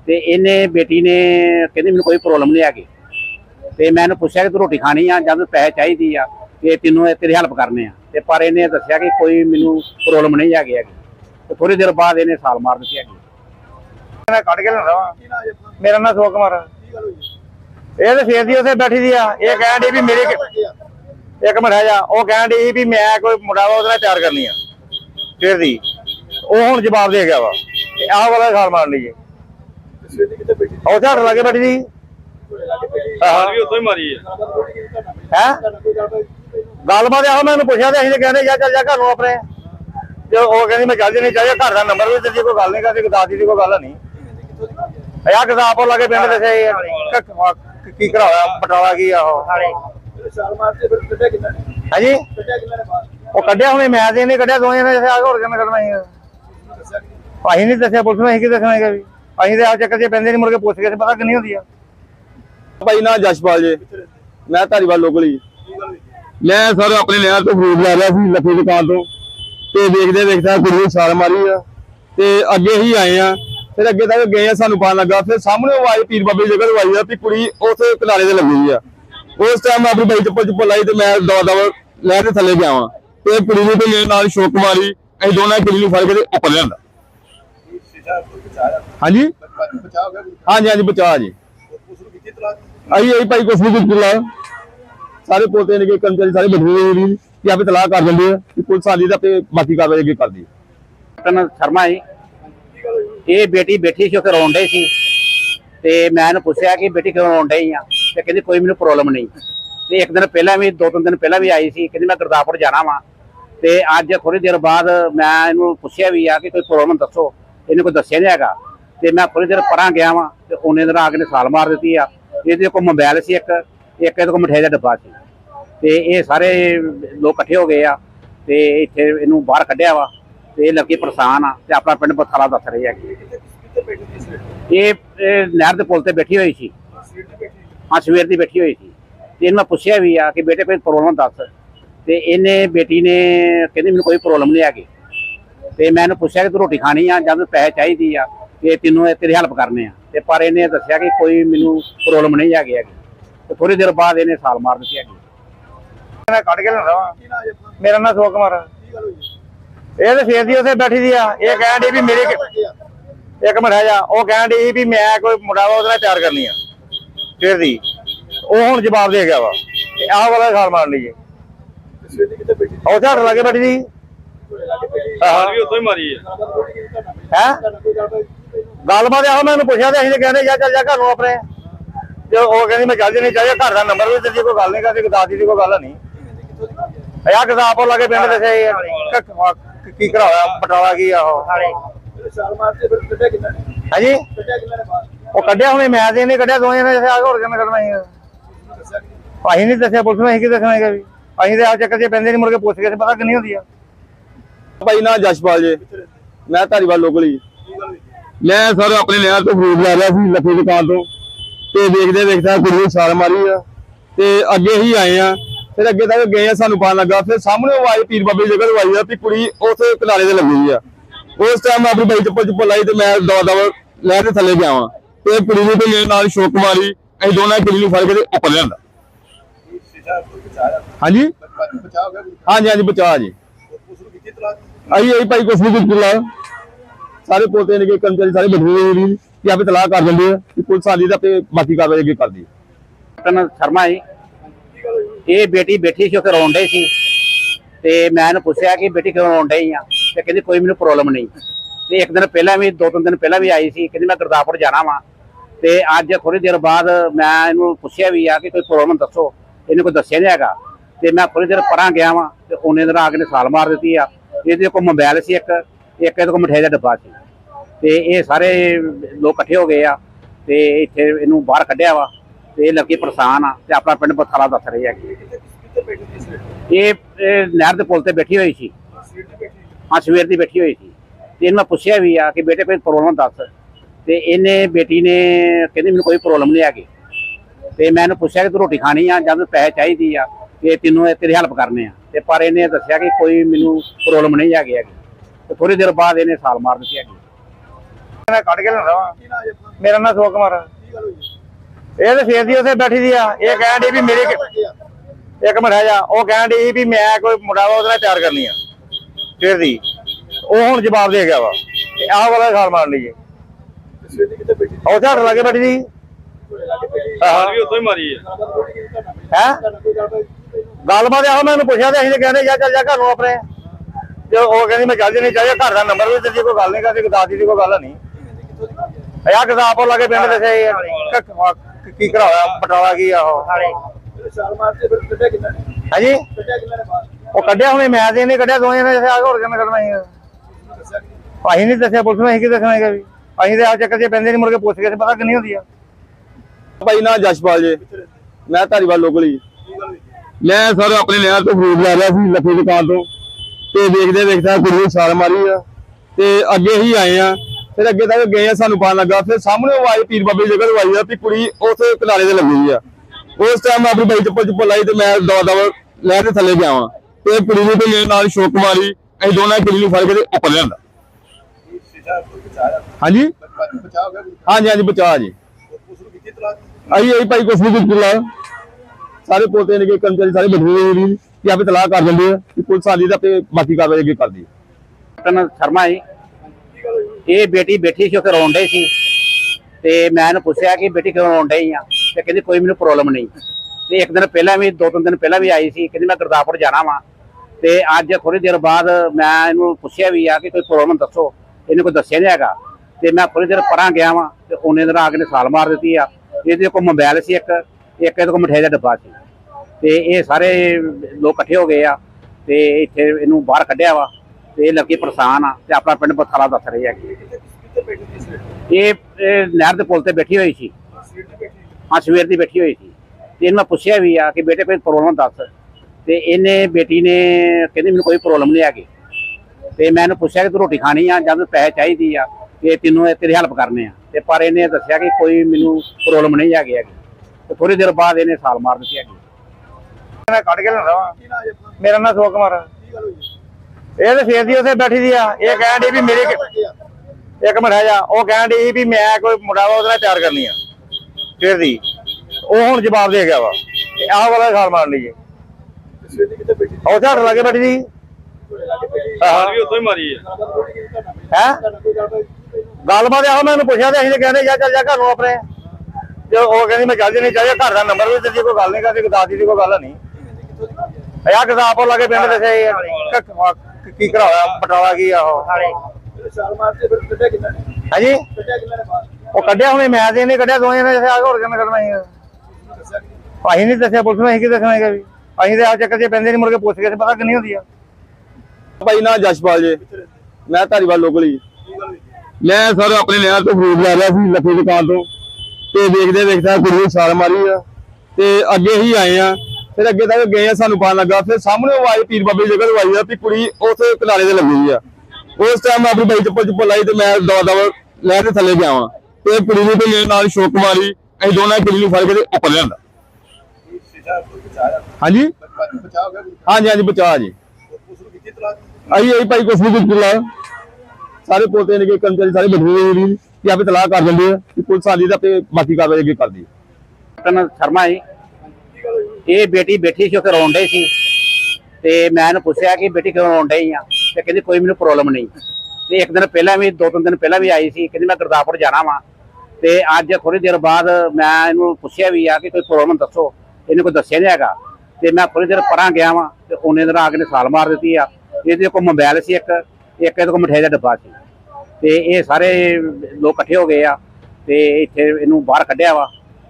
ਤੇ ਇਹਨੇ ਬੇਟੀ ਨੇ ਕਹਿੰਦੀ ਮੈਨੂੰ ਕੋਈ ਪ੍ਰੋਬਲਮ ਨਹੀਂ ਹੈਗੀ। ਤੇ ਮੈਂ ਇਹਨੂੰ ਪੁੱਛਿਆ ਕਿ ਤੂੰ ਰੋਟੀ ਖਾਣੀ ਆ ਜਾਂ ਤੈਨੂੰ ਪੈਸੇ ਚਾਹੀਦੀ ਆ? ਕਿ ਤੈਨੂੰ ਤੇਰੀ ਹੈਲਪ ਕਰਨੇ ਆ। ਤੇ ਪਰ ਇਹਨੇ ਦੱਸਿਆ ਕਿ ਕੋਈ ਮੈਨੂੰ ਪ੍ਰੋਬਲਮ ਨਹੀਂ ਹੈਗੀ ਹੈਗੀ। ਤੇ ਥੋੜੀ ਦੇਰ ਬਾਅਦ ਇਹਨੇ ਸਾਲ ਮਾਰ ਦਿੱਤੀ ਹੈਗੀ। ਮੈਂ ਕੱਢ ਕੇ ਹੈ ਆਪਣਾ ਮੇਰਾ ਨਾਮ ਸੋ ਕੁਮਾਰ ਕੀ ਗੱਲ ਹੋਈ? ਇਹ ਤੇ ਫੇਰ ਦੀ ਉੱਥੇ ਬੈਠੀ ਦੀ ਆ। ਇਹ ਕਹਿਣ ਦੀ ਵੀ ਮੇਰੇ ਇੱਕ ਮਿੰਟ ਜਾ। ਉਹ ਕਹਿਣ ਦੀ ਵੀ ਮੈਂ ਕੋਈ ਮੁੰਡਾ ਵਾ ਉਹਦੇ ਨਾਲ ਪਿਆਰ ਕਰਨੀ ਆ। ਫੇਰ ਦੀ ਉਹ ਹੁਣ ਜਵਾਬ ਦੇ ਗਿਆ ਵਾ। ਤੇ ਆਹ ਵਾਲਾ ਖਾਲ ਮਾਰ ਲਈ ਜੀ ਸਵੇਰ ਦੀ ਕਿੱਥੇ ਬੈਠੀ ਸੀ ਉਹ ਝਾੜ ਲੱਗੇ ਬੈਠੀ ਜੀ ਹਾਂ। ਵੀ ਉੱਥੋਂ ਹੀ ਮਾਰੀ ਇਹੋ ਮੈਨੂੰ ਪੁੱਛਿਆ ਤੇ ਅਸੀਂ ਤੇ ਕਹਿੰਦੇ ਜਾ ਚੱਲ ਜਾ ਘਰ ਨੂੰ ਆਪਣੇ। ਜੋ ਉਹ ਕਹਿੰਦੀ ਮੈਂ ਚੱਲ ਜਣੀ ਚਾਹੀਏ ਘਰ ਦਾ ਨੰਬਰ ਵੀ ਦਿੱਤੀ ਕੋਈ ਗੱਲ ਨਹੀਂ ਕਰਦੀ ਦਾਦੀ ਦੀ ਕੋਈ ਗੱਲ ਨਹੀਂ ਆ ਕਿਤਾਬ ਲਾਗੇ ਪਿੰਡ ਦੱਸਿਆ ਕੀ ਕਰਾਇਆ? ਬਟਾਲਾ ਕੀ ਆ ਉਹ? ਛਾਲ ਮਾਰਦੇ ਫਿਰ ਕੱਢਿਆ ਕਿੰਨਾ ਨੇ? ਹਾਂਜੀ? ਕੱਢਿਆ ਕਿੰਨਾ ਨੇ ਬਾਹਰ? ਉਹ ਕੱਢਿਆ ਹੁਣੇ ਮੈਂ ਤੇ ਇਹਨੇ ਕੱਢਿਆ ਦੋਵੇਂ ਨੇ ਆ ਹੋਰ ਕਿਵੇਂ ਕੱਢਣਾ ਸੀ? ਅਸੀਂ ਨਹੀਂ ਦੱਸਿਆ ਪੁਲਿਸ ਨੂੰ ਅਸੀਂ ਕੀ ਦੱਸਣਾ ਹੈਗਾ ਵੀ? ਅਸੀਂ ਤੇ ਆ ਚੱਕਰ 'ਚ ਪੈਂਦੇ ਨਹੀਂ ਮੁੜ ਕੇ ਪੁੱਛ ਕੇ ਪਤਾ ਕਿੰਨੀ ਹੁੰਦੀ ਆ। ਭਾਈ ਨਾ ਜਸ਼ਪਾਲ ਜੀ। ਮੈਂ ਧਾਰੀਵਾਲ ਲੋਕਲ ਮੈਂ ਸਰ ਆਪਣੇ ਨਹਿਰ ਤੋਂ ਫਰੂਟ ਲੈ ਰਿਹਾ ਸੀ ਲੱਖੇ ਦੁਕਾਨ ਤੋਂ। ਤੇ ਦੇਖਦੇ ਦੇਖਦਾ ਕੁੜੀ ਛਾਲ ਮਾਰੀ ਆ। ਤੇ ਅੱਗੇ ਹੀ ਆਏ ਆ। ਫਿਰ ਅੱਗੇ ਤੱਕ ਗਏ ਆ, ਸਾਨੂੰ ਪਤਾ ਲੱਗਾ। ਫਿਰ ਸਾਹਮਣੇ ਆਵਾਜ਼ ਪੀਰ ਬਾਬੇ ਦੀ ਜਗ੍ਹਾ ਤੋਂ ਆਈ ਆ, ਵੀ ਕੁੜੀ ਉਸ ਕਿਨਾਰੇ ਤੇ ਲੱਗੀ ਆ। ਉਸ ਟਾਈਮ ਆਪਣੀ ਬਾਈ ਚੱਪਲ ਚੁੱਪਲ ਲਾਈ ਤੇ ਮੈਂ ਦਵਾ ਦਵਾ ਲੈ ਕੇ ਥੱਲੇ ਗਿਆ ਵਾਂ। ਤੇ ਕੁੜੀ ਨੂੰ ਤੇ ਮੇਰੇ ਨਾਲ ਸ਼ੋਕ ਮਾਰੀ, ਅਸੀਂ ਦੋਨਾਂ ਕੁੜੀ ਨੂੰ ਫੜ ਕੇ ਉੱਪਰ ਲਿਆਂਦਾ। ਹਾਂਜੀ? ਹਾਂਜੀ ਹਾਂਜੀ, ਬਚਾ ਜੀ। ਆਈ ਆਈ ਭਾਈ ਕੁਛ ਨਹੀਂ ਕੁਝ ਲਾ ਸਾਰੇ ਪੋਤੇ ਨੇ ਕਿ ਕਰਮਚਾਰੀ ਸਾਰੇ ਬੈਠੇ ਹੋਏ ਨੇ। ਕਿ ਆਪੇ ਤਲਾਕ ਕਰ ਦਿੰਦੇ ਆ ਕਿ ਪੁਲਿਸ ਆਲੀ ਦਾ ਆਪੇ ਬਾਕੀ ਕਾਰਵਾਈ ਅੱਗੇ ਕਰਦੀ ਹੈ ਸ਼ਰਮਾ ਜੀ। ਇਹ ਬੇਟੀ ਬੈਠੀ ਸੀ, ਉੱਥੇ ਰੋਣ ਡਈ ਸੀ। ਤੇ ਮੈਂ ਇਹਨੂੰ ਪੁੱਛਿਆ ਕਿ ਬੇਟੀ ਕਿਉਂ ਰੋਣ ਡਈ ਆ? ਤੇ ਕਹਿੰਦੀ, ਕੋਈ ਮੈਨੂੰ ਪ੍ਰੋਬਲਮ ਨਹੀਂ। ਤੇ ਇੱਕ ਦਿਨ ਪਹਿਲਾਂ ਵੀ, ਦੋ ਤਿੰਨ ਦਿਨ ਪਹਿਲਾਂ ਵੀ ਆਈ ਸੀ। ਕਹਿੰਦੀ, ਮੈਂ ਗੁਰਦਾਸਪੁਰ ਜਾਣਾ ਵਾਂ। ਤੇ ਅੱਜ ਥੋੜੀ ਦੇਰ ਬਾਅਦ ਮੈਂ ਇਹਨੂੰ ਪੁੱਛਿਆ ਵੀ ਆ ਕਿ ਕੋਈ ਪ੍ਰੋਬਲਮ ਦੱਸੋ। ਇਹਨੇ ਕੋਈ ਦੱਸਿਆ ਨਹੀਂ ਹੈਗਾ। ਤੇ ਮੈਂ ਥੋੜੀ ਦੇਰ ਪਰਾਂ ਗਿਆ ਵਾਂ ਤੇ ਉਹਨੇ ਦਿਨ ਆ ਕੇ ਨੇ ਸਾਲ ਮਾਰ ਦਿੱਤੀ ਆ। ਇਹਦੇ ਕੋਲ ਮੋਬਾਈਲ ਸੀ ਇੱਕ। ਇੱਕ ਇਹਦੇ ਕੋਲ ਮਠਿਆਈ ਦਾ ਡੱਬਾ ਸੀ। ਤੇ ਇਹ ਸਾਰੇ ਲੋਕ ਇਕੱਠੇ ਹੋ ਗਏ ਆ। ਤੇ ਇੱਥੇ ਇਹਨੂੰ ਬਾਹਰ ਕੱਢਿਆ ਵਾ। ਤੇ ਇਹ ਲੱਗੀ ਪਰੇਸ਼ਾਨ ਆ ਤੇ ਆਪਣਾ ਪਿੰਡ ਬਥਾਲਾ ਦੱਸ ਰਹੀ ਸਵੇਰ ਇਹ ਇਹ ਨਹਿਰ ਦੇ ਪੁਲ ਤੇ ਬੈਠੀ ਹੋਈ ਸੀ। ਹਾਂ ਸਵੇਰ ਦੀ ਬੈਠੀ ਹੋਈ ਸੀ। ਤੇ ਇਹਨੂੰ ਮੈਂ ਪੁੱਛਿਆ ਵੀ ਆ ਕਿ ਬੇਟੇ ਕੋਈ ਪ੍ਰੋਬਲਮ ਦੱਸ। ਤੇ ਇਹਨੇ ਬੇਟੀ ਨੇ ਕਹਿੰਦੀ ਮੈਨੂੰ ਕੋਈ ਪ੍ਰੋਬਲਮ ਨਹੀਂ ਹੈਗੀ। ਤੇ ਮੈਂ ਇਹਨੂੰ ਪੁੱਛਿਆ ਕਿ ਤੂੰ ਰੋਟੀ ਖਾਣੀ ਆ ਜਾਂ ਤੈਨੂੰ ਪੈਸੇ ਚਾਹੀਦੀ ਆ? ਕਿ ਤੈਨੂੰ ਇਹ ਤੇਰੀ ਹੈਲਪ ਕਰਨੇ ਆ। ਤੇ ਪਰ ਇਹਨੇ ਦੱਸਿਆ ਕਿ ਕੋਈ ਮੈਨੂੰ ਪ੍ਰੋਬਲਮ ਨਹੀਂ ਹੈਗੀ ਹੈਗੀ। ਤੇ ਥੋੜੀ ਦੇਰ ਬਾਅਦ ਇਹਨੇ ਸਾਲ ਮਾਰ ਦਿੱਤੀ ਹੈਗੀ। ਮੈਂ ਕੱਢ ਕੇ ਆਪਣਾ ਮੇਰਾ ਨਾਮ ਸੋਕ ਕੁਮਾਰ ਕੀ ਗੱਲ ਹੋਈ? ਇਹ ਤੇ ਫੇਰ ਦੀ ਉੱਥੇ ਬੈਠੀ ਦੀ ਆ। ਇਹ ਕਹਿਣ ਦੀ ਵੀ ਮੇਰੇ ਇੱਕ ਮਿੰਟ ਜਾ। ਉਹ ਕਹਿਣ ਦੀ ਵੀ ਮੈਂ ਕੋਈ ਮੁੰਡਾ ਵਾ ਉਹਦੇ ਨਾਲ ਪਿਆਰ ਕਰਨੀ ਆ। ਫੇਰ ਦੀ ਉਹ ਹੁਣ ਜਵਾਬ ਦੇ ਗਿਆ ਵਾ। ਤੇ ਆਹ ਵਾਲਾ ਸਾਲ ਮਾਰ ਲਈਏ ਦੀ ਸੀ ਉਹ ਝਾੜ ਲੱਗੇ ਬੈਠੀ ਜੀ ਹਾਂ ਵੀ ਉੱਥੋਂ ਹੀ ਮਾਰੀ ਇਹੋ ਮੈਨੂੰ ਪੁੱਛਿਆ ਤੇ ਅਸੀਂ ਤੇ ਕਹਿੰਦੇ ਜਾ ਚੱਲ ਜਾ ਘਰ ਨੂੰ ਆਪਣੇ। ਜੋ ਉਹ ਕਹਿੰਦੀ ਮੈਂ ਚੱਲ ਜਣੀ ਚਾਹੀਏ ਘਰ ਦਾ ਨੰਬਰ ਵੀ ਦਿੱਤੀ ਕੋਈ ਗੱਲ ਨਹੀਂ ਕਰਦੀ ਦਾਦੀ ਦੀ ਕੋਈ ਗੱਲ ਨਹੀਂ ਆ ਕਿਤਾਬ ਲਾਗੇ ਪਿੰਡ ਦੱਸਿਆ ਕੀ ਕਰਾਇਆ? ਬਟਾਲਾ ਕੀ ਆ ਉਹ? ਛਾਲ ਮਾਰਦੇ ਫਿਰ ਕੱਢਿਆ ਕਿੰਨਾ ਨੇ? ਹਾਂਜੀ? ਕੱਢਿਆ ਕਿੰਨਾ ਨੇ ਬਾਹਰ ਉਹ ਕੱਢਿਆ ਹੁਣੇ ਮੈਂ ਤੇ ਇਹਨੇ ਕੱਢਿਆ ਦੋਵੇਂ ਨੇ ਆ ਹੋਰ ਕਿਵੇਂ ਕੱਢਣਾ ਸੀ? ਅਸੀਂ ਨਹੀਂ ਦੱਸਿਆ ਪੁਲਿਸ ਨੂੰ ਅਸੀਂ ਕੀ ਦੱਸਣਾ ਹੈਗਾ ਵੀ? ਅਸੀਂ ਤੇ ਆ ਚੱਕਰ 'ਚ ਪੈਂਦੇ ਨਹੀਂ ਮੁੜ ਕੇ ਪੁੱਛ ਕੇ ਪਤਾ ਕਿੰਨੀ ਹੁੰਦੀ ਆ। ਭਾਈ ਨਾ ਜਸ਼ਪਾਲ ਜੀ। ਮੈਂ ਧਾਰੀਵਾਲ ਲੋਕਲ ਮੈਂ ਸਰ ਆਪਣੇ ਨਹਿਰ ਤੋਂ ਫਰੂਟ ਲੈ ਰਿਹਾ ਸੀ ਲੱਖੇ ਦੁਕਾਨ ਤੋਂ। ਤੇ ਦੇਖਦੇ ਦੇਖਦਾ ਕੁੜੀ ਛਾਲ ਮਾਰੀ ਆ। ਤੇ ਅੱਗੇ ਹੀ ਆਏ ਆ। ਫਿਰ ਅੱਗੇ ਤੱਕ ਗਏ ਆ, ਸਾਨੂੰ ਪਤਾ ਲੱਗਾ। ਫਿਰ ਸਾਹਮਣੇ ਆਵਾਜ਼ ਪੀਰ ਬਾਬੇ ਦੀ ਜਗ੍ਹਾ ਤੋਂ ਆਈ ਆ, ਵੀ ਕੁੜੀ ਉਸ ਕਿਨਾਰੇ ਤੇ ਲੱਗੀ ਆ। ਉਸ ਟਾਈਮ ਮੈਂ ਆਪਣੀ ਬਾਈ ਚੱਪਲ ਚੁੱਪਲ ਲਾਈ ਤੇ ਮੈਂ ਦਵਾ ਦਵਾ ਲੈ ਕੇ ਥੱਲੇ ਗਿਆ ਵਾਂ। ਤੇ ਕੁੜੀ ਨੂੰ ਤੇ ਮੇਰੇ ਨਾਲ ਸ਼ੋਕ ਮਾਰੀ, ਅਸੀਂ ਦੋਨਾਂ ਕੁੜੀ ਨੂੰ ਫੜ ਕੇ ਤੇ ਉੱਪਰ ਲਿਆਂਦਾ। ਹਾਂਜੀ? ਹਾਂਜੀ ਹਾਂਜੀ, ਬਚਾ ਜੀ। ਆਈ ਆਈ ਭਾਈ ਕੁਛ ਨਹੀਂ ਕੁਝ ਲਾ ਸਾਰੇ ਪੋਤੇ ਨੇ ਕਿ ਕਰਮਚਾਰੀ ਸਾਰੇ ਬੈਠੇ ਨੇ। ਕਿ ਆਪੇ ਤਲਾਕ ਕਰ ਦਿੰਦੇ ਆ ਕਿ ਪੁਲਿਸ ਆਲੀ ਦਾ ਆਪੇ ਬਾਕੀ ਕਾਰਵਾਈ ਅੱਗੇ ਕਰਦੀ ਹੈ ਸ਼ਰਮਾ ਜੀ। ਇਹ ਬੇਟੀ ਬੈਠੀ ਸੀ, ਉੱਥੇ ਰੋਣ ਡਈ ਸੀ। ਤੇ ਮੈਂ ਇਹਨੂੰ ਪੁੱਛਿਆ ਕਿ ਬੇਟੀ ਕਿਉਂ ਰੋਣ ਡਈ ਆ? ਤੇ ਕਹਿੰਦੀ ਕੋਈ ਮੈਨੂੰ ਪ੍ਰੋਬਲਮ ਨਹੀਂ। ਤੇ ਇੱਕ ਦਿਨ ਪਹਿਲਾਂ ਵੀ, ਦੋ ਤਿੰਨ ਦਿਨ ਪਹਿਲਾਂ ਵੀ ਆਈ ਸੀ। ਕਹਿੰਦੀ ਮੈਂ ਗੁਰਦਾਸਪੁਰ ਜਾਣਾ ਵਾਂ। ਤੇ ਅੱਜ ਥੋੜੀ ਦੇਰ ਬਾਅਦ ਮੈਂ ਇਹਨੂੰ ਪੁੱਛਿਆ ਵੀ ਆ ਕਿ ਕੋਈ ਪ੍ਰੋਬਲਮ ਦੱਸੋ। ਇਹਨੇ ਕੋਈ ਦੱਸਿਆ ਨਹੀਂ ਹੈਗਾ। ਤੇ ਮੈਂ ਥੋੜੀ ਦੇਰ ਪਰਾਂ ਗਿਆ ਵਾਂ ਤੇ ਉਹਨੇ ਦਿਨ ਆ ਕੇ ਨੇ ਸਾਲ ਮਾਰ ਦਿੱਤੀ ਆ। ਇਹਦੇ ਕੋਲ ਮੋਬਾਈਲ ਸੀ ਇੱਕ। ਇੱਕ ਇਹਦੇ ਕੋਲ ਮਠਿਆਈ ਦਾ ਡੱਬਾ ਸੀ। ਤੇ ਇਹ ਸਾਰੇ ਲੋਕ ਇਕੱਠੇ ਹੋ ਗਏ ਆ। ਤੇ ਇੱਥੇ ਇਹਨੂੰ ਬਾਹਰ ਕੱਢਿਆ ਵਾ। ਤੇ ਇਹ ਲੱਗੀ ਪਰੇਸ਼ਾਨ ਆ ਤੇ ਆਪਣਾ ਪਿੰਡ ਬਥਾਲਾ ਦੱਸ ਰਹੀ ਸਵੇਰ ਇਹ ਇਹ ਨਹਿਰ ਦੇ ਪੁਲ ਤੇ ਬੈਠੀ ਹੋਈ ਸੀ। ਹਾਂ ਸਵੇਰ ਦੀ ਬੈਠੀ ਹੋਈ ਸੀ। ਤੇ ਇਹਨੂੰ ਮੈਂ ਪੁੱਛਿਆ ਵੀ ਆ ਕਿ ਬੇਟੇ ਕੋਈ ਪ੍ਰੋਬਲਮ ਦੱਸ। ਤੇ ਇਹਨੇ ਬੇਟੀ ਨੇ ਕਹਿੰਦੀ ਮੈਨੂੰ ਕੋਈ ਪ੍ਰੋਬਲਮ ਨਹੀਂ ਹੈਗੀ। ਤੇ ਮੈਂ ਇਹਨੂੰ ਪੁੱਛਿਆ ਕਿ ਤੂੰ ਰੋਟੀ ਖਾਣੀ ਆ ਜਾਂ ਤੈਨੂੰ ਪੈਸੇ ਚਾਹੀਦੀ ਆ? ਕਿ ਤੈਨੂੰ ਇਹ ਤੇਰੀ ਹੈਲਪ ਕਰਨੇ ਆ। ਤੇ ਪਰ ਇਹਨੇ ਦੱਸਿਆ ਕਿ ਕੋਈ ਮੈਨੂੰ ਪ੍ਰੋਬਲਮ ਨਹੀਂ ਹੈਗੀ ਹੈਗੀ। ਤੇ ਥੋੜੀ ਦੇਰ ਬਾਅਦ ਇਹਨੇ ਸਾਲ ਮਾਰ ਦਿੱਤੀ ਹੈਗੀ। ਮੈਂ ਕੱਢ ਕੇ ਆਪਣਾ ਮੇਰਾ ਨਾਮ ਸੋਕ ਕੁਮਾਰ ਕੀ ਗੱਲ ਹੋਈ? ਇਹ ਤੇ ਫੇਰ ਦੀ ਉੱਥੇ ਬੈਠੀ ਦੀ ਆ। ਇਹ ਕਹਿਣ ਦੀ ਵੀ ਮੇਰੇ ਇੱਕ ਮਿੰਟ ਜਾ। ਉਹ ਕਹਿਣ ਦੀ ਵੀ ਮੈਂ ਕੋਈ ਮੁੰਡਾ ਵਾ ਉਹਦੇ ਨਾਲ ਪਿਆਰ ਕਰਨੀ ਆ। ਫੇਰ ਦੀ ਉਹ ਹੁਣ ਜਵਾਬ ਦੇ ਗਿਆ ਵਾ। ਤੇ ਆਹ ਵਾਲਾ ਸਾਲ ਮਾਰ ਲਈਏ ਦੀ ਸੀ ਉਹ ਝਾੜ ਲੱਗੇ ਬੈਠੀ ਜੀ ਹਾਂ। ਵੀ ਉੱਥੋਂ ਹੀ ਮਾਰੀ ਇਹੋ ਮੈਨੂੰ ਪੁੱਛਿਆ ਤੇ ਅਸੀਂ ਤੇ ਕਹਿੰਦੇ ਜਾ ਚੱਲ ਜਾ ਘਰ ਨੂੰ ਆਪਣੇ। ਜੋ ਉਹ ਕਹਿੰਦੀ ਮੈਂ ਚੱਲ ਜਣੀ ਚਾਹੀਏ ਘਰ ਦਾ ਨੰਬਰ ਵੀ ਦਿੱਤੀ ਕੋਈ ਗੱਲ ਨਹੀਂ ਕਰਦੀ ਦਾਦੀ ਦੀ ਕੋਈ ਗੱਲ ਨਹੀਂ। ਆ ਕਿਸਾਪੋ ਲਾਗੇ ਪਿੰਡ ਦੱਸਿਆ ਕੀ ਕਰਾਇਆ? ਬਟਾਲਾ ਕੀ ਆ ਉਹ? ਫਿਰ ਹਾਂਜੀ? ਉਹ ਕੱਢਿਆ ਹੁਣੇ ਮੈਂ ਤੇ ਇਹਨੇ ਕੱਢਿਆ ਦੋਵੇਂ ਨੇ ਆ ਹੋਰ ਕਿਵੇਂ ਕੱਢਣਾ ਸੀ? ਅਸੀਂ ਨਹੀਂ ਦੱਸਿਆ ਪੁਲਿਸ ਨੂੰ ਅਸੀਂ ਕੀ ਦੱਸਣਾ ਹੈਗਾ ਵੀ? ਅਸੀਂ ਤੇ ਆ ਚੱਕਰ 'ਚ ਪੈਂਦੇ ਨਹੀਂ ਮੁੜ ਕੇ ਪੁੱਛ ਕੇ ਪਤਾ ਕਿੰਨੀ ਹੁੰਦੀ ਆ। ਭਾਈ ਨਾ ਜਸ਼ਪਾਲ ਜੀ। ਮੈਂ ਧਾਰੀਵਾਲ ਲੋਕਲ ਹੀ ਮੈਂ ਸਰ ਆਪਣੇ ਨਹਿਰ ਤੋਂ ਫਰੂਟ ਲੈ ਰਿਹਾ ਸੀ ਲੱਖੇ ਦੁਕਾਨ ਤੋਂ। ਤੇ ਦੇਖਦੇ ਦੇਖਦਾ ਨੂੰ ਛਾਲ ਮਾਰੀ ਆ। ਤੇ ਅੱਗੇ ਹੀ ਆਏ ਆ। ਫਿਰ ਅੱਗੇ ਤੱਕ ਗਏ ਆ, ਸਾਨੂੰ ਪਤਾ ਲੱਗਾ। ਫਿਰ ਸਾਹਮਣੇ ਆਵਾਜ਼ ਪੀਰ ਬਾਬੇ ਦੀ ਜਗ੍ਹਾ ਤੋਂ ਆਈ ਆ, ਵੀ ਕੁੜੀ ਉਸ ਕਿਨਾਰੇ ਤੇ ਲੱਗੀ ਆ। ਉਸ ਟਾਈਮ ਆਪਣੀ ਬਾਈ ਚੱਪਲ ਚੁੱਪਲ ਲਾਈ ਤੇ ਮੈਂ ਦਵਾ ਦਵਾ ਲੈ ਕੇ ਥੱਲੇ ਗਿਆ ਵਾਂ। ਤੇ ਕੁੜੀ ਨੂੰ ਤੇ ਮੇਰੇ ਨਾਲ ਸ਼ੋਕ ਮਾਰੀ, ਅਸੀਂ ਦੋਨਾਂ ਕੁੜੀ ਨੂੰ ਫੜ ਕੇ ਉੱਪਰ ਲਿਆਂਦਾ। ਹਾਂਜੀ? ਹਾਂਜੀ ਹਾਂਜੀ, ਬਚਾ ਜੀ। ਆਈ ਆਈ ਭਾਈ ਕੁਛ ਨਹੀਂ ਕੁਝ ਲਾ ਸਾਰੇ ਪੋਤੇ ਨੇ ਕਿ ਕਰਮਚਾਰੀ ਸਾਰੇ ਬੈਠੇ ਨੇ ਕਿ ਆਪੇ ਤਲਾਕ ਕਰ ਦਿੰਦੇ ਆ ਕਿ ਪੁਲਿਸ ਆਲੀ ਦਾ ਆਪੇ ਬਾਕੀ ਕਾਰਵਾਈ ਅੱਗੇ ਕਰਦੀ ਹੈ ਕੈਪਟਨ ਸ਼ਰਮਾ ਜੀ ਇਹ ਬੇਟੀ ਬੈਠੀ ਸੀ, ਉੱਥੇ ਰੋਣ ਡਈ ਸੀ। ਤੇ ਮੈਂ ਇਹਨੂੰ ਪੁੱਛਿਆ ਕਿ ਬੇਟੀ ਕਿਉਂ ਰੋਣ ਡਈ ਆ? ਤੇ ਕਹਿੰਦੀ ਕੋਈ ਮੈਨੂੰ ਪ੍ਰੋਬਲਮ ਨਹੀਂ। ਤੇ ਇੱਕ ਦਿਨ ਪਹਿਲਾਂ ਵੀ, ਦੋ ਤਿੰਨ ਦਿਨ ਪਹਿਲਾਂ ਵੀ ਆਈ ਸੀ। ਕਹਿੰਦੀ ਮੈਂ ਗੁਰਦਾਸਪੁਰ ਜਾਣਾ ਵਾਂ। ਤੇ ਅੱਜ ਥੋੜੀ ਦੇਰ ਬਾਅਦ ਮੈਂ ਇਹਨੂੰ ਪੁੱਛਿਆ ਵੀ ਆ ਕਿ ਕੋਈ ਪ੍ਰੋਬਲਮ ਦੱਸੋ। ਇਹਨੇ ਕੋਈ ਦੱਸਿਆ ਨਹੀਂ ਹੈਗਾ। ਤੇ ਮੈਂ ਥੋੜੀ ਦੇਰ ਪਰਾਂ ਗਿਆ ਵਾਂ ਤੇ ਉਹਨੇ ਦਿਨ ਆ ਕੇ ਨੇ ਸਾਲ ਮਾਰ ਦਿੱਤੀ ਆ। ਇਹਦੇ ਕੋਲ ਮੋਬਾਈਲ ਸੀ ਇੱਕ। ਇੱਕ ਇਹਦੇ ਕੋਲ ਮਠਿਆਈ ਦਾ ਡੱਬਾ ਸੀ। ਤੇ ਇਹ ਸਾਰੇ ਲੋਕ ਇਕੱਠੇ ਹੋ ਗਏ ਆ। ਤੇ ਇੱਥੇ ਇਹਨੂੰ ਬਾਹਰ ਕੱਢਿਆ ਵਾ। ਤੇ ਇਹ ਲੱਗੀ ਪਰੇਸ਼ਾਨ ਆ ਤੇ ਆਪਣਾ ਪਿੰਡ ਬਥਾਲਾ ਦੱਸ ਰਹੀ ਸਵੇਰ ਇਹ ਇਹ ਨਹਿਰ ਦੇ ਪੁਲ ਤੇ ਬੈਠੀ ਹੋਈ ਸੀ। ਹਾਂ ਸਵੇਰ ਦੀ ਬੈਠੀ ਹੋਈ ਸੀ। ਤੇ ਇਹਨੂੰ ਮੈਂ ਪੁੱਛਿਆ ਵੀ ਆ ਕਿ ਬੇਟੇ ਕੋਈ ਪ੍ਰੋਬਲਮ ਦੱਸ। ਤੇ ਇਹਨੇ ਬੇਟੀ ਨੇ ਕਹਿੰਦੀ ਮੈਨੂੰ ਕੋਈ ਪ੍ਰੋਬਲਮ ਨਹੀਂ ਹੈਗੀ। ਤੇ ਮੈਂ ਇਹਨੂੰ ਪੁੱਛਿਆ ਕਿ ਤੂੰ ਰੋਟੀ ਖਾਣੀ ਆ ਜਾਂ ਤੈਨੂੰ ਪੈਸੇ ਚਾਹੀਦੀ ਆ? ਕਿ ਤੈਨੂੰ ਇਹ ਤੇਰੀ ਹੈਲਪ ਕਰਨੇ ਆ। ਤੇ ਪਰ ਇਹਨੇ ਦੱਸਿਆ ਕਿ ਕੋਈ ਮੈਨੂੰ ਪ੍ਰੋਬਲਮ ਨਹੀਂ ਹੈਗੀ ਹੈਗੀ। ਤੇ ਥੋੜੀ ਦੇਰ ਬਾਅਦ ਇਹਨੇ ਸਾਲ ਮਾਰ ਦਿੱਤੀ ਹੈਗੀ। ਮੈਂ ਕੱਢ ਕੇ ਆਪਣਾ ਮੇਰਾ ਨਾਂ ਸੋਕ ਕੁਮਾਰ ਕੀ ਗੱਲ ਹੋਈ? ਇਹ ਤੇ ਫੇਰ ਦੀ ਉੱਥੇ ਬੈਠੀ ਦੀ ਆ। ਇਹ ਕਹਿਣ ਡਈ ਵੀ ਮੇਰੀ ਇੱਕ ਮਿੰਟ ਜਾ। ਉਹ ਕਹਿਣ ਡਈ ਵੀ ਮੈਂ ਕੋਈ ਮੁੰਡਾ ਵਾ ਉਹਦੇ ਨਾਲ ਪਿਆਰ ਕਰਨੀ ਆ। ਫੇਰ ਦੀ ਉਹ ਹੁਣ ਜਵਾਬ ਦੇ ਗਿਆ ਵਾ। ਤੇ ਆਹ ਵਾਲਾ ਖਾਲ ਮਾਰ ਲਈ ਜੀ ਸਵੇਰ ਦੀ ਕਿੱਥੇ ਬੈਠੀ ਸੀ ਉਹ ਝਾੜ ਲੱਗੇ ਬੈਠੀ ਦੀ। ਸਾਲ ਵੀ ਉੱਥੋਂ ਹੀ ਮਾਰੀ ਹੈ? ਹੈ ਇਹੋ ਮੈਨੂੰ ਪੁੱਛਿਆ ਤੇ ਅਸੀਂ ਤੇ ਕਹਿੰਦੇ ਜਾ ਚੱਲ ਜਾ ਘਰ ਨੂੰ ਆਪਣੇ। ਜੋ ਉਹ ਕਹਿੰਦੀ ਮੈਂ ਚੱਲ ਜਣੀ ਚਾਹੀਏ ਘਰ ਦਾ ਨੰਬਰ ਵੀ ਦਿੱਤੀ ਕੋਈ ਗੱਲ ਨਹੀਂ ਕਰਦੀ ਦਾਦੀ ਦੀ ਕੋਈ ਗੱਲ ਨਹੀਂ। ਆ ਕਿਸਾਪੋ ਲਾਗੇ ਪਿੰਡ ਦੱਸਿਆ ਕੀ ਕਰਾਇਆ? ਬਟਾਲਾ ਕੀ ਆ ਉਹ? ਜਿਹੜੇ ਛਾਲ ਮਾਰਦੇ ਫਿਰ ਕੱਢਿਆ ਕਿੰਨਾ ਨੇ? ਹਾਂਜੀ? ਕੱਢਿਆ ਕਿੰਨਾ ਨੇ ਬਾਹਰ ਉਹ ਕੱਢਿਆ ਹੁਣੇ ਮੈਂ ਤੇ ਇਹਨੇ ਕੱਢਿਆ ਦੋਵੇਂ ਨੇ ਆ ਹੋਰ ਕਿਵੇਂ ਕੱਢਣਾ ਸੀ? ਅਸੀਂ ਨਹੀਂ ਦੱਸਿਆ ਪੁਲਿਸ ਨੂੰ ਅਸੀਂ ਕੀ ਦੱਸਣਾ ਹੈਗਾ ਵੀ? ਅਸੀਂ ਤੇ ਆ ਚੱਕਰ 'ਚ ਪੈਂਦੇ ਨਹੀਂ ਕੇ ਪੁੱਛ ਕੇ ਪਤਾ ਕਿੰਨੀ ਹੁੰਦੀ ਆ। ਭਾਈ ਨਾ ਜਸ਼ਪਾਲ ਜੀ। ਮੈਂ ਧਾਰੀਵਾਲ ਲੋਕਲ ਮੈਂ ਸਰ ਆਪਣੇ ਨਹਿਰ ਤੋਂ ਫਰੂਟ ਲੈ ਰਿਹਾ ਸੀ ਲੱਖੇ ਦੁਕਾਨ ਤੋਂ। ਤੇ ਦੇਖਦੇ ਦੇਖਦਾ ਨੂੰ ਛਾਲ ਮਾਰੀ ਆ। ਤੇ ਅੱਗੇ ਹੀ ਆਏ ਆ। ਫਿਰ ਅੱਗੇ ਤੱਕ ਗਏ ਆ, ਸਾਨੂੰ ਪਤਾ ਲੱਗਾ। ਫਿਰ ਸਾਹਮਣੇ ਆਵਾਜ਼ ਪੀਰ ਬਾਬੇ ਦੀ ਜਗ੍ਹਾ ਤੋਂ ਆਈ ਆ, ਵੀ ਕੁੜੀ ਉਸ ਕਿਨਾਰੇ ਤੇ ਲੱਗੀ ਆ। ਉਸ ਟਾਈਮ ਮੈਂ ਆਪਣੀ ਬਾਈ ਚੱਪਲ ਚੁੱਪਲ ਲਾਈ ਤੇ ਮੈਂ ਦਵਾ ਦਵਾ ਲੈ ਕੇ ਥੱਲੇ ਗਿਆ ਵਾਂ। ਤੇ ਕੁੜੀ ਨੂੰ ਤੇ ਮੇਰੇ ਨਾਲ ਸ਼ੋਕ ਮਾਰੀ, ਅਸੀਂ ਦੋਨਾਂ ਕੁੜੀ ਨੂੰ ਫੜ ਕੇ ਤੇ ਉੱਪਰ ਲਿਆਂਦਾ। ਹਾਂਜੀ? ਹਾਂਜੀ ਹਾਂਜੀ, ਬਚਾ ਜੀ। ਆਈ ਆਈ ਭਾਈ ਕੁਛ ਨਹੀਂ ਕੁਝ ਲਾ ਸਾਰੇ ਪੋਤੇ ਨੇ ਕਿ ਕਰਮਚਾਰੀ ਸਾਰੇ ਬੈਠੇ ਹੋਏ ਨੇ ਕਿ ਆਪੇ ਤਲਾਕ ਕਰ ਦਿੰਦੇ ਆ, ਕਿ ਪੁਲਿਸ ਆਲੀ ਦਾ ਆਪੇ ਬਾਕੀ ਕਾਰਵਾਈ ਅੱਗੇ ਕਰਦੀ ਹੈ ਕੈਪਟਨ ਸ਼ਰਮਾ ਜੀ ਇਹ ਬੇਟੀ ਬੈਠੀ ਸੀ, ਉੱਥੇ ਰੋਣ ਡਈ ਸੀ। ਤੇ ਮੈਂ ਇਹਨੂੰ ਪੁੱਛਿਆ ਕਿ ਬੇਟੀ ਕਿਉਂ ਰੋਣ ਡਈ ਆ? ਤੇ ਕਹਿੰਦੀ ਕੋਈ ਮੈਨੂੰ ਪ੍ਰੋਬਲਮ ਨਹੀਂ। ਤੇ ਇੱਕ ਦਿਨ ਪਹਿਲਾਂ ਵੀ, ਦੋ ਤਿੰਨ ਦਿਨ ਪਹਿਲਾਂ ਵੀ ਆਈ ਸੀ। ਕਹਿੰਦੀ ਮੈਂ ਗੁਰਦਾਸਪੁਰ ਜਾਣਾ ਵਾਂ। ਤੇ ਅੱਜ ਥੋੜੀ ਦੇਰ ਬਾਅਦ ਮੈਂ ਇਹਨੂੰ ਪੁੱਛਿਆ ਵੀ ਆ ਕਿ ਕੋਈ ਪ੍ਰੋਬਲਮ ਦੱਸੋ। ਇਹਨੇ ਕੋਈ ਦੱਸਿਆ ਨਹੀਂ ਹੈਗਾ। ਤੇ ਮੈਂ ਥੋੜੀ ਦੇਰ ਪਰਾਂ ਗਿਆ ਵਾਂ ਤੇ ਉਹਨੇ ਦਿਨ ਆ ਕੇ ਨੇ ਸਾਲ ਮਾਰ ਦਿੱਤੀ ਆ। ਇਹਦੇ ਕੋਲ ਮੋਬਾਈਲ ਸੀ ਇੱਕ। ਇੱਕ ਇਹਦੇ ਕੋਲ ਮਠਿਆਈ ਦਾ ਡੱਬਾ ਸੀ। ਤੇ ਇਹ ਸਾਰੇ ਲੋਕ ਇਕੱਠੇ ਹੋ ਗਏ ਆ। ਤੇ ਇੱਥੇ ਇਹਨੂੰ ਬਾਹਰ ਕੱਢਿਆ ਵਾ।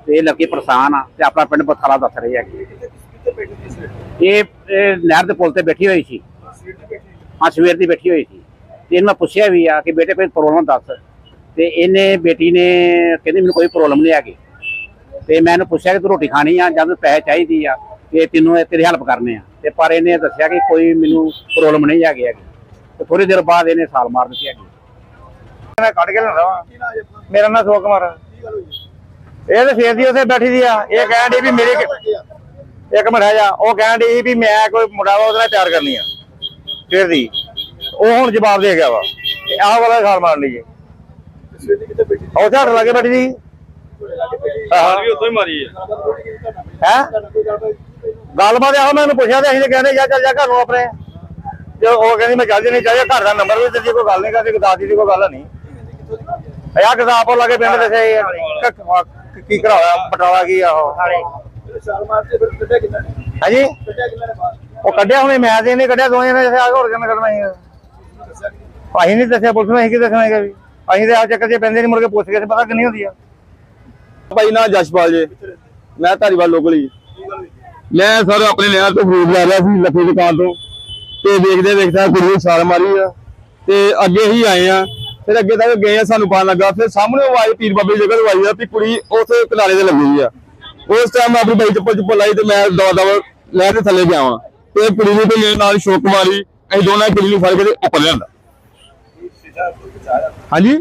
ਤੇ ਇਹ ਲੱਗੀ ਪਰੇਸ਼ਾਨ ਆ ਤੇ ਆਪਣਾ ਪਿੰਡ ਬਥਾਲਾ ਦੱਸ ਰਹੀ ਹੈਗੀ ਇਹ ਇਹ ਨਹਿਰ ਦੇ ਪੁਲ ਤੇ ਬੈਠੀ ਹੋਈ ਸੀ। ਹਾਂ, ਸਵੇਰ ਦੀ ਬੈਠੀ ਹੋਈ ਸੀ। ਤੇ ਇਹਨੂੰ ਮੈਂ ਪੁੱਛਿਆ ਵੀ ਆ ਕਿ ਬੇਟੇ ਕੋਈ ਪ੍ਰੋਬਲਮ ਦੱਸ। ਤੇ ਇਹਨੇ, ਬੇਟੀ ਨੇ ਕਹਿੰਦੀ ਮੈਨੂੰ ਕੋਈ ਪ੍ਰੋਬਲਮ ਨਹੀਂ ਹੈਗੀ। ਤੇ ਮੈਂ ਇਹਨੂੰ ਪੁੱਛਿਆ ਕਿ ਤੂੰ ਰੋਟੀ ਖਾਣੀ ਆ ਜਾਂ ਤੈਨੂੰ ਪੈਸੇ ਚਾਹੀਦੀ ਆ ਤੇ ਤੈਨੂੰ ਇਹ ਤੇਰੀ ਹੈਲਪ ਕਰਨੇ ਆ। ਤੇ ਪਰ ਇਹਨੇ ਦੱਸਿਆ ਕਿ ਕੋਈ ਮੈਨੂੰ ਪ੍ਰੋਬਲਮ ਨਹੀਂ ਹੈਗੀ ਹੈਗੀ। ਤੇ ਥੋੜੀ ਦੇਰ ਬਾਅਦ ਇਹਨੇ ਸਾਲ ਮਾਰ ਦਿੱਤੀ ਹੈਗੀ। ਮੈਂ ਕੱਢ ਕੇ ਲੈਂਦਾ ਮੇਰਾ ਨਾਂ ਸੋਕ ਕੁਮਾਰ ਕੀ ਇਹ ਤੇ ਫੇਰ ਦੀ ਉੱਥੇ ਬੈਠੀ ਦੀ ਆ। ਇਹ ਕਹਿਣ ਡਈ ਵੀ ਮੇਰੀ ਇੱਕ ਮਿੰਟ ਜਾ। ਉਹ ਕਹਿਣ ਡਈ ਵੀ ਮੈਂ ਕੋਈ ਮੁੰਡਾ ਵਾ ਉਹਦੇ ਨਾਲ ਪਿਆਰ ਕਰਨੀ ਆ। ਫੇਰ ਦੀ ਉਹ ਹੁਣ ਜਵਾਬ ਦੇ ਗਿਆ ਵਾ। ਤੇ ਆਹ ਵਾਲਾ ਖਾਲ ਮਾਰ ਲਈ ਜੀ ਸਵੇਰ ਦੀ ਕਿੱਥੇ ਬੈਠੀ ਸੀ ਉਹ ਝਾੜ ਲੱਗੇ ਬੈਠੀ ਦੀ। ਸਾਲ ਵੀ ਉੱਥੋਂ ਹੀ ਮਾਰੀ ਹੈ? ਹੈ ਇਹੋ ਮੈਨੂੰ ਪੁੱਛਿਆ ਤੇ ਅਸੀਂ ਤੇ ਕਹਿੰਦੇ ਜਾ ਚੱਲ ਜਾ ਘਰ ਨੂੰ ਆਪਣੇ। ਜੋ ਉਹ ਕਹਿੰਦੀ ਮੈਂ ਚੱਲ ਜਣੀ ਚਾਹੀਏ ਘਰ ਦਾ ਨੰਬਰ ਵੀ ਦਿੱਤੀ ਕੋਈ ਗੱਲ ਨਹੀਂ ਕਰਦੀ ਦਾਦੀ ਦੀ ਕੋਈ ਗੱਲ ਨਹੀਂ ਆ ਕਿਸਾਪੋ ਲਾਗੇ ਪਿੰਡ ਦੱਸਿਆ ਕੀ ਕਰਾਇਆ? ਬਟਾਲਾ ਕੀ ਆ ਉਹ? ਫਿਰ ਹਾਂਜੀ? ਕੱਢਿਆ ਕਿੰਨਾ ਨੇ ਬਾਹਰ? ਉਹ ਕੱਢਿਆ ਹੁਣੇ ਮੈਂ ਤੇ ਇਹਨੇ ਕੱਢਿਆ ਦੋਵੇਂ ਨੇ ਆ ਹੋਰ ਕਿਵੇਂ ਕੱਢਣਾ ਸੀ? ਦੱਸਿਆ ਕਿ ਅਸੀਂ ਨਹੀਂ ਦੱਸਿਆ ਪੁਲਿਸ ਨੂੰ ਅਸੀਂ ਕੀ ਦੱਸਣਾ ਹੈਗਾ ਵੀ? ਅਸੀਂ ਤੇ ਆ ਚੱਕਰ 'ਚ ਪੈਂਦੇ ਨਹੀਂ ਕੇ ਪੁੱਛ ਕੇ ਪਤਾ ਕਿੰਨੀ ਹੁੰਦੀ ਆ। ਭਾਈ ਨਾ ਜਸ਼ਪਾਲ ਜੀ। ਮੈਂ ਧਾਰੀਵਾਲ ਲੋਕਲ ਕੀ ਮੈਂ ਸਰ ਆਪਣੇ ਨਹਿਰ ਤੋਂ ਫਰੂਟ ਲੈ ਰਿਹਾ ਸੀ ਲੱਖੇ ਦੁਕਾਨ ਤੋਂ। ਤੇ ਦੇਖਦੇ ਦੇਖਦਾ ਨੂੰ ਛਾਲ ਮਾਰੀ ਆ। ਤੇ ਅੱਗੇ ਹੀ ਆਏ ਆ। ਫਿਰ ਅੱਗੇ ਤੱਕ ਗਏ ਆ, ਸਾਨੂੰ ਪਤਾ ਲੱਗਾ। ਫਿਰ ਸਾਹਮਣੇ ਆਵਾਜ਼ ਪੀਰ ਬਾਬੇ ਦੀ ਜਗ੍ਹਾ ਤੋਂ ਆਈ ਆ, ਵੀ ਕੁੜੀ ਉਸ ਕਿਨਾਰੇ ਤੇ ਲੱਗੀ ਆ। ਉਸ ਟਾਈਮ ਆਪਣੀ ਬਾਈ ਚੱਪਲ ਚੁੱਪਲ ਲਾਈ ਤੇ ਮੈਂ ਦਵਾ ਦਵਾ ਲੈ ਕੇ ਥੱਲੇ ਗਿਆ ਵਾਂ। ਤੇ ਕੁੜੀ ਨੂੰ ਤੇ ਮੇਰੇ ਨਾਲ ਸ਼ੋਕ ਮਾਰੀ, ਅਸੀਂ ਦੋਨਾਂ ਕੁੜੀ ਨੂੰ ਫੜ ਕੇ ਉੱਪਰ ਲਿਆਂਦਾ। ਹਾਂਜੀ?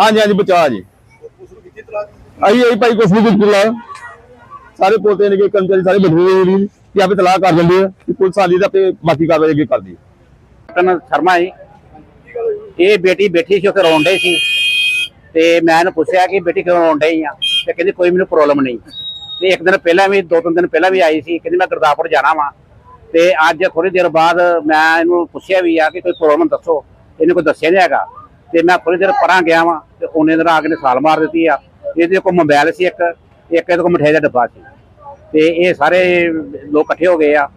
ਹਾਂਜੀ ਹਾਂਜੀ, ਬਚਾ ਜੀ। ਆਈ ਆਈ ਭਾਈ ਕੁਛ ਨਹੀਂ ਕੁਝ ਲਾ ਸਾਰੇ ਪੋਤੇ ਨੇ ਕਿ ਕਰਮਚਾਰੀ ਸਾਰੇ ਬੈਠੇ ਹੋਏ ਨੇ ਕਿ ਆਪੇ ਤਲਾਕ ਕਰ ਦਿੰਦੇ ਆ ਕਿ ਪੁਲਿਸ ਆਲੀ ਦਾ ਆਪੇ ਬਾਕੀ ਕਾਰਵਾਈ ਅੱਗੇ ਕਰਦੀ ਹੈ ਕੈਪਟਨ ਸ਼ਰਮਾ ਜੀ ਇਹ ਬੇਟੀ ਬੈਠੀ ਸੀ, ਉੱਥੇ ਰੋਣ ਡਈ ਸੀ। ਤੇ ਮੈਂ ਇਹਨੂੰ ਪੁੱਛਿਆ ਕਿ ਬੇਟੀ ਕਿਉਂ ਰੋਣ ਡਈ ਆ? ਤੇ ਕਹਿੰਦੀ ਕੋਈ ਮੈਨੂੰ ਪ੍ਰੋਬਲਮ ਨਹੀਂ। ਤੇ ਇੱਕ ਦਿਨ ਪਹਿਲਾਂ ਵੀ, ਦੋ ਤਿੰਨ ਦਿਨ ਪਹਿਲਾਂ ਵੀ ਆਈ ਸੀ। ਕਹਿੰਦੀ ਮੈਂ ਗੁਰਦਾਸਪੁਰ ਜਾਣਾ ਵਾਂ। ਤੇ ਅੱਜ ਥੋੜੀ ਦੇਰ ਬਾਅਦ ਮੈਂ ਇਹਨੂੰ ਪੁੱਛਿਆ ਵੀ ਆ ਕਿ ਕੋਈ ਪ੍ਰੋਬਲਮ ਦੱਸੋ। ਇਹਨੇ ਕੋਈ ਦੱਸਿਆ ਨਹੀਂ ਹੈਗਾ। ਤੇ ਮੈਂ ਥੋੜੀ ਦੇਰ ਪਰਾਂ ਗਿਆ ਵਾਂ ਤੇ ਉਹਨੇ ਦਿਨ ਆ ਕੇ ਨੇ ਸਾਲ ਮਾਰ ਦਿੱਤੀ ਆ। ਇਹਦੇ ਕੋਲ ਮੋਬਾਈਲ ਸੀ ਇੱਕ। ਇੱਕ ਇਹਦੇ ਕੋਲ ਮਠਿਆਈ ਦਾ ਡੱਬਾ ਸੀ। ਤੇ ਇਹ ਸਾਰੇ ਲੋਕ ਇਕੱਠੇ ਹੋ ਗਏ ਆ।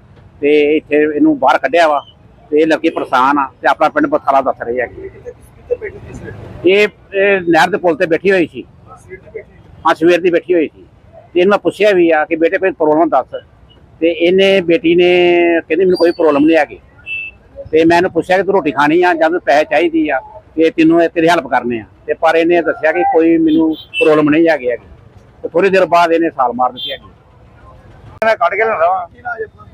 ਤੇ ਇੱਥੇ ਇਹਨੂੰ ਬਾਹਰ ਕੱਢਿਆ ਵਾ। ਤੇ ਇਹ ਲੱਗੀ ਪਰੇਸ਼ਾਨ ਆ ਤੇ ਆਪਣਾ ਪਿੰਡ ਬਥਾਲਾ ਦੱਸ ਰਹੀ ਸਵੇਰ? ਇਹ ਇਹ ਨਹਿਰ ਦੇ ਪੁਲ ਤੇ ਬੈਠੀ ਹੋਈ ਸੀ। ਹਾਂ ਸਵੇਰ ਦੀ ਬੈਠੀ ਹੋਈ ਸੀ। ਤੇ ਇਹਨੂੰ ਮੈਂ ਪੁੱਛਿਆ ਵੀ ਆ ਕਿ ਬੇਟੇ ਕੋਈ ਪ੍ਰੋਬਲਮ ਦੱਸ। ਤੇ ਇਹਨੇ ਬੇਟੀ ਨੇ ਕਹਿੰਦੀ ਮੈਨੂੰ ਕੋਈ ਪ੍ਰੋਬਲਮ ਨਹੀਂ ਹੈਗੀ। ਤੇ ਮੈਂ ਇਹਨੂੰ ਪੁੱਛਿਆ ਕਿ ਤੂੰ ਰੋਟੀ ਖਾਣੀ ਆ ਜਾਂ ਤੈਨੂੰ ਪੈਸੇ ਚਾਹੀਦੀ ਆ? ਤੇ ਤੈਨੂੰ ਇਹ ਤੇਰੀ ਹੈਲਪ ਕਰਨੇ ਆ। ਤੇ ਪਰ ਇਹਨੇ ਦੱਸਿਆ ਕਿ ਕੋਈ ਮੈਨੂੰ ਪ੍ਰੋਬਲਮ ਨਹੀਂ ਹੈਗੀ ਹੈਗੀ। ਤੇ ਥੋੜੀ ਦੇਰ ਬਾਅਦ ਇਹਨੇ ਸਾਲ ਮਾਰ ਦਿੱਤੀ ਹੈਗੀ। ਮੈਂ ਕੱਢ ਕੇ ਆਪਣਾ?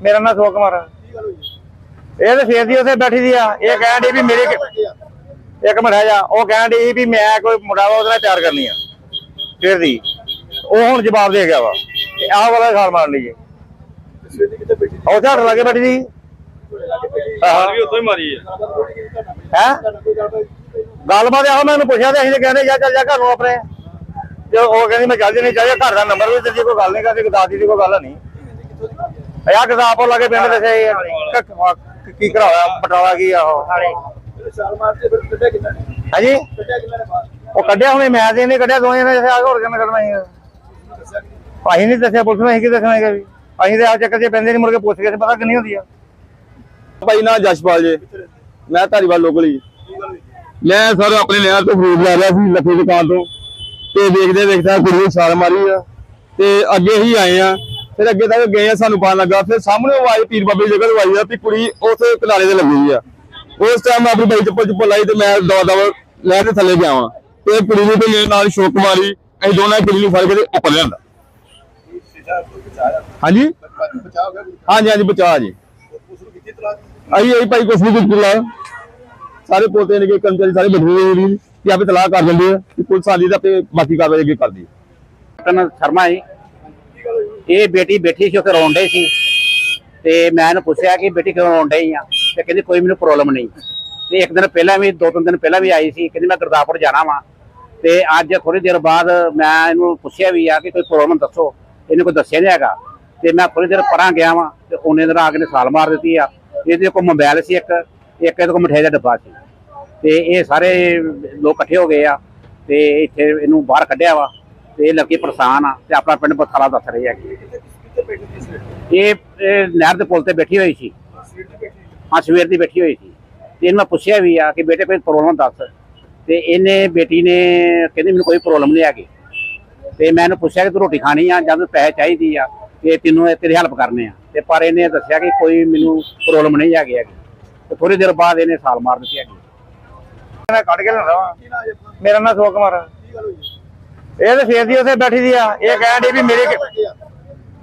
ਮੇਰਾ ਨਾਂ ਸੋਕ ਕੁਮਾਰ ਹੋਈ? ਇਹ ਤੇ ਫੇਰ ਦੀ ਉੱਥੇ ਬੈਠੀ ਦੀ ਆ। ਇਹ ਕਹਿਣ ਡਈ ਵੀ ਮੇਰੀ ਇੱਕ ਮਿੰਟ ਜਾ। ਉਹ ਕਹਿਣ ਡਈ ਵੀ ਮੈਂ ਕੋਈ ਮੁੰਡਾ ਵਾ ਉਹਦੇ ਨਾਲ ਪਿਆਰ ਕਰਨੀ ਆ। ਫੇਰ ਦੀ। ਉਹ ਹੁਣ ਜਵਾਬ ਦੇ ਗਿਆ ਵਾ। ਤੇ ਆਹ ਵਾਲਾ ਖਾਲ ਮਾਰ ਲਈ ਜੀ ਸਵੇਰ ਦੀ ਕਿੱਥੇ ਬੈਠੀ ਸੀ ਉਹ ਝਾੜ ਲੱਗੇ ਬੈਠੀ ਦੀ। ਸਾਲ ਵੀ ਉੱਥੋਂ ਹੀ ਮਾਰੀ ਹੈ ਹੈ? ਗੱਲਬਾਤ ਮੈਂ ਉਹਨੂੰ ਪੁੱਛਿਆ ਤੇ ਅਸੀਂ ਤੇ ਕਹਿੰਦੇ ਜਾ ਚੱਲ ਜਾ ਘਰ ਨੂੰ ਆਪਣੇ। ਜੋ ਉਹ ਕਹਿੰਦੀ ਮੈਂ ਚੱਲ ਜਣੀ ਚਾਹੀਏ ਘਰ ਦਾ ਨੰਬਰ ਵੀ ਦਿੱਤੀ ਕੋਈ ਗੱਲ ਨਹੀਂ ਕਰਦੀ ਦਾਦੀ ਦੀ ਕੋਈ ਗੱਲ ਨਹੀਂ। ਕਿਤਾਬ ਉਹ ਲਾਗੇ ਪਿੰਡ ਦੱਸਿਆ ਕੀ ਕਰਾਇਆ? ਬਟਾਲਾ ਕੀ ਆ ਉਹ? ਕਿੰਨਾ ਹਾਂਜੀ? ਕੱਢਿਆ ਕਿੰਨਾ ਨੇ ਬਾਹਰ? ਉਹ ਕੱਢਿਆ ਹੁਣੇ ਮੈਂ ਤੇ ਇਹਨੇ ਕੱਢਿਆ ਦੋਵੇਂ ਨੇ ਆ ਹੋਰ ਕਿਵੇਂ ਕਰਨਾ ਸੀ? ਅਸੀਂ ਨਹੀਂ ਦੱਸਿਆ ਪੁਲਿਸ ਨੂੰ ਅਸੀਂ ਕੀ ਦੱਸਣਾ ਹੈਗਾ ਵੀ? ਅਸੀਂ ਤੇ ਆ ਚੱਕਰ 'ਚ ਪੈਂਦੇ ਨਹੀਂ ਮੁੜ ਕੇ ਪੁੱਛ ਕੇ ਪਤਾ ਕਿੰਨੀ ਹੁੰਦੀ ਆ। ਭਾਈ ਨਾ ਜਸ਼ਪਾਲ ਜੀ। ਮੈਂ ਧਾਰੀਵਾਲ ਲੋਕਲ ਹੋਈ ਮੈਂ ਸਰ ਆਪਣੇ ਨਹਿਰ ਤੋਂ ਫਰੂਟ ਲੈ ਰਿਹਾ ਸੀ ਲੱਖੇ ਦੁਕਾਨ ਤੋਂ। ਤੇ ਦੇਖਦੇ ਦੇਖਦਾ ਕੁੜੀ ਛਾਲ ਮਾਰੀ ਆ। ਤੇ ਅੱਗੇ ਹੀ ਆਏ ਆ। ਫਿਰ ਅੱਗੇ ਤੱਕ ਗਏ ਆ, ਸਾਨੂੰ ਪਤਾ ਲੱਗਾ। ਫਿਰ ਸਾਹਮਣੇ ਆਵਾਜ਼ ਪੀਰ ਬਾਬੇ ਦੀ ਜਗ੍ਹਾ ਤੋਂ ਆਈ ਆ, ਵੀ ਕੁੜੀ ਉਸ ਕਿਨਾਰੇ ਤੇ ਲੱਗੀ ਆ। ਉਸ ਟਾਈਮ ਮੈਂ ਆਪਣੀ ਬਾਈ ਚੱਪਲ ਚੁੱਪਲ ਲਾਈ ਤੇ ਮੈਂ ਦਵਾ ਦਵਾ ਲੈ ਕੇ ਥੱਲੇ ਗਿਆ ਵਾਂ। ਤੇ ਕੁੜੀ ਨੂੰ ਤੇ ਮੇਰੇ ਨਾਲ ਸ਼ੋਕ ਮਾਰੀ, ਅਸੀਂ ਦੋਨਾਂ ਕੁੜੀ ਨੂੰ ਫੜ ਕੇ ਉੱਪਰ ਲਿਆਂਦਾ। ਹਾਂਜੀ? ਹਾਂਜੀ ਹਾਂਜੀ, ਬਚਾ ਜੀ। ਆਈ ਆਈ ਭਾਈ ਕੁਛ ਨਹੀਂ ਕੁਝ ਲਾ ਸਾਰੇ ਪੋਤੇ ਨੇ ਕਿ ਕਰਮਚਾਰੀ ਸਾਰੇ ਬੈਠੇ ਹੋਏ ਨੇ ਕਿ ਆਪੇ ਤਲਾਕ ਕਰ ਦਿੰਦੇ ਆ ਕਿ ਪੁਲਿਸ ਆਲੀ ਦਾ ਆਪੇ ਬਾਕੀ ਕਾਰਵਾਈ ਅੱਗੇ ਕਰਦੀ ਹੈ ਕੈਪਟਨ ਸ਼ਰਮਾ ਜੀ ਇਹ ਬੇਟੀ ਬੈਠੀ ਸੀ, ਉੱਥੇ ਰੋਣ ਡਈ ਸੀ। ਤੇ ਮੈਂ ਇਹਨੂੰ ਪੁੱਛਿਆ ਕਿ ਬੇਟੀ ਕਿਉਂ ਰੋਣ ਡਈ ਆ? ਤੇ ਕਹਿੰਦੀ, ਕੋਈ ਮੈਨੂੰ ਪ੍ਰੋਬਲਮ ਨਹੀਂ। ਤੇ ਇੱਕ ਦਿਨ ਪਹਿਲਾਂ ਵੀ, ਦੋ ਤਿੰਨ ਦਿਨ ਪਹਿਲਾਂ ਵੀ ਆਈ ਸੀ। ਕਹਿੰਦੀ, ਮੈਂ ਗੁਰਦਾਸਪੁਰ ਜਾਣਾ ਵਾਂ। ਤੇ ਅੱਜ ਥੋੜੀ ਦੇਰ ਬਾਅਦ ਮੈਂ ਇਹਨੂੰ ਪੁੱਛਿਆ ਵੀ ਆ ਕਿ ਕੋਈ ਪ੍ਰੋਬਲਮ ਦੱਸੋ। ਇਹਨੇ ਕੋਈ ਦੱਸਿਆ ਨਹੀਂ ਹੈਗਾ। ਤੇ ਮੈਂ ਥੋੜੀ ਦੇਰ ਪਰਾਂ ਗਿਆ ਵਾਂ, ਤੇ ਉਹਨੇ ਦਿਨ ਆ ਕੇ ਨੇ ਸਾਲ ਮਾਰ ਦਿੱਤੀ ਆ। ਇਹਦੇ ਕੋਲ ਮੋਬਾਈਲ ਸੀ ਇੱਕ। ਇੱਕ ਇਹਦੇ ਕੋਲ ਮਠਿਆਈ ਦਾ ਡੱਬਾ ਸੀ। ਤੇ ਇਹ ਸਾਰੇ ਲੋਕ ਇਕੱਠੇ ਹੋ ਗਏ ਆ। ਤੇ ਇੱਥੇ ਇਹਨੂੰ ਬਾਹਰ ਕੱਢਿਆ ਵਾ। ਤੇ ਇਹ ਲੱਗੀ ਪਰੇਸ਼ਾਨ ਆ ਤੇ ਆਪਣਾ ਪਿੰਡ ਬਥਾਲਾ ਦੱਸ ਰਹੀ ਹੈਗੀ ਇਹ ਨਹਿਰ ਦੇ ਪੁਲ ਤੇ ਬੈਠੀ ਹੋਈ ਸੀ। ਹਾਂ, ਸਵੇਰ ਦੀ ਬੈਠੀ ਹੋਈ ਸੀ। ਤੇ ਇਹਨੂੰ ਮੈਂ ਪੁੱਛਿਆ ਵੀ ਆ ਕਿ ਬੇਟੇ ਕੋਈ ਪ੍ਰੋਬਲਮ ਦੱਸ। ਤੇ ਇਹਨੇ, ਬੇਟੀ ਨੇ ਕਹਿੰਦੀ ਮੈਨੂੰ ਕੋਈ ਪ੍ਰੋਬਲਮ ਨਹੀਂ ਹੈਗੀ। ਤੇ ਮੈਂ ਇਹਨੂੰ ਪੁੱਛਿਆ ਕਿ ਤੂੰ ਰੋਟੀ ਖਾਣੀ ਆ ਜਾਂ ਤੈਨੂੰ ਪੈਸੇ ਚਾਹੀਦੀ ਆ? ਤੇ ਤੈਨੂੰ ਇਹ ਤੇਰੀ ਹੈਲਪ ਕਰਨੇ ਆ। ਤੇ ਪਰ ਇਹਨੇ ਦੱਸਿਆ ਕਿ ਕੋਈ ਮੈਨੂੰ ਪ੍ਰੋਬਲਮ ਨਹੀਂ ਹੈਗੀ ਹੈਗੀ। ਤੇ ਥੋੜੀ ਦੇਰ ਬਾਅਦ ਇਹਨੇ ਸਾਲ ਮਾਰ ਦਿੱਤੀ ਹੈਗੀ। ਮੈਂ ਕੱਢ ਕੇ ਲੈਂਦਾ ਮੇਰਾ ਨਾਂ ਸੋਕ ਕੁਮਾਰ ਕੀ ਇਹ ਤੇ ਫੇਰ ਦੀ ਉੱਥੇ ਬੈਠੀ ਦੀ ਆ। ਇਹ ਕਹਿਣ ਡਈ ਵੀ ਮੇਰੀ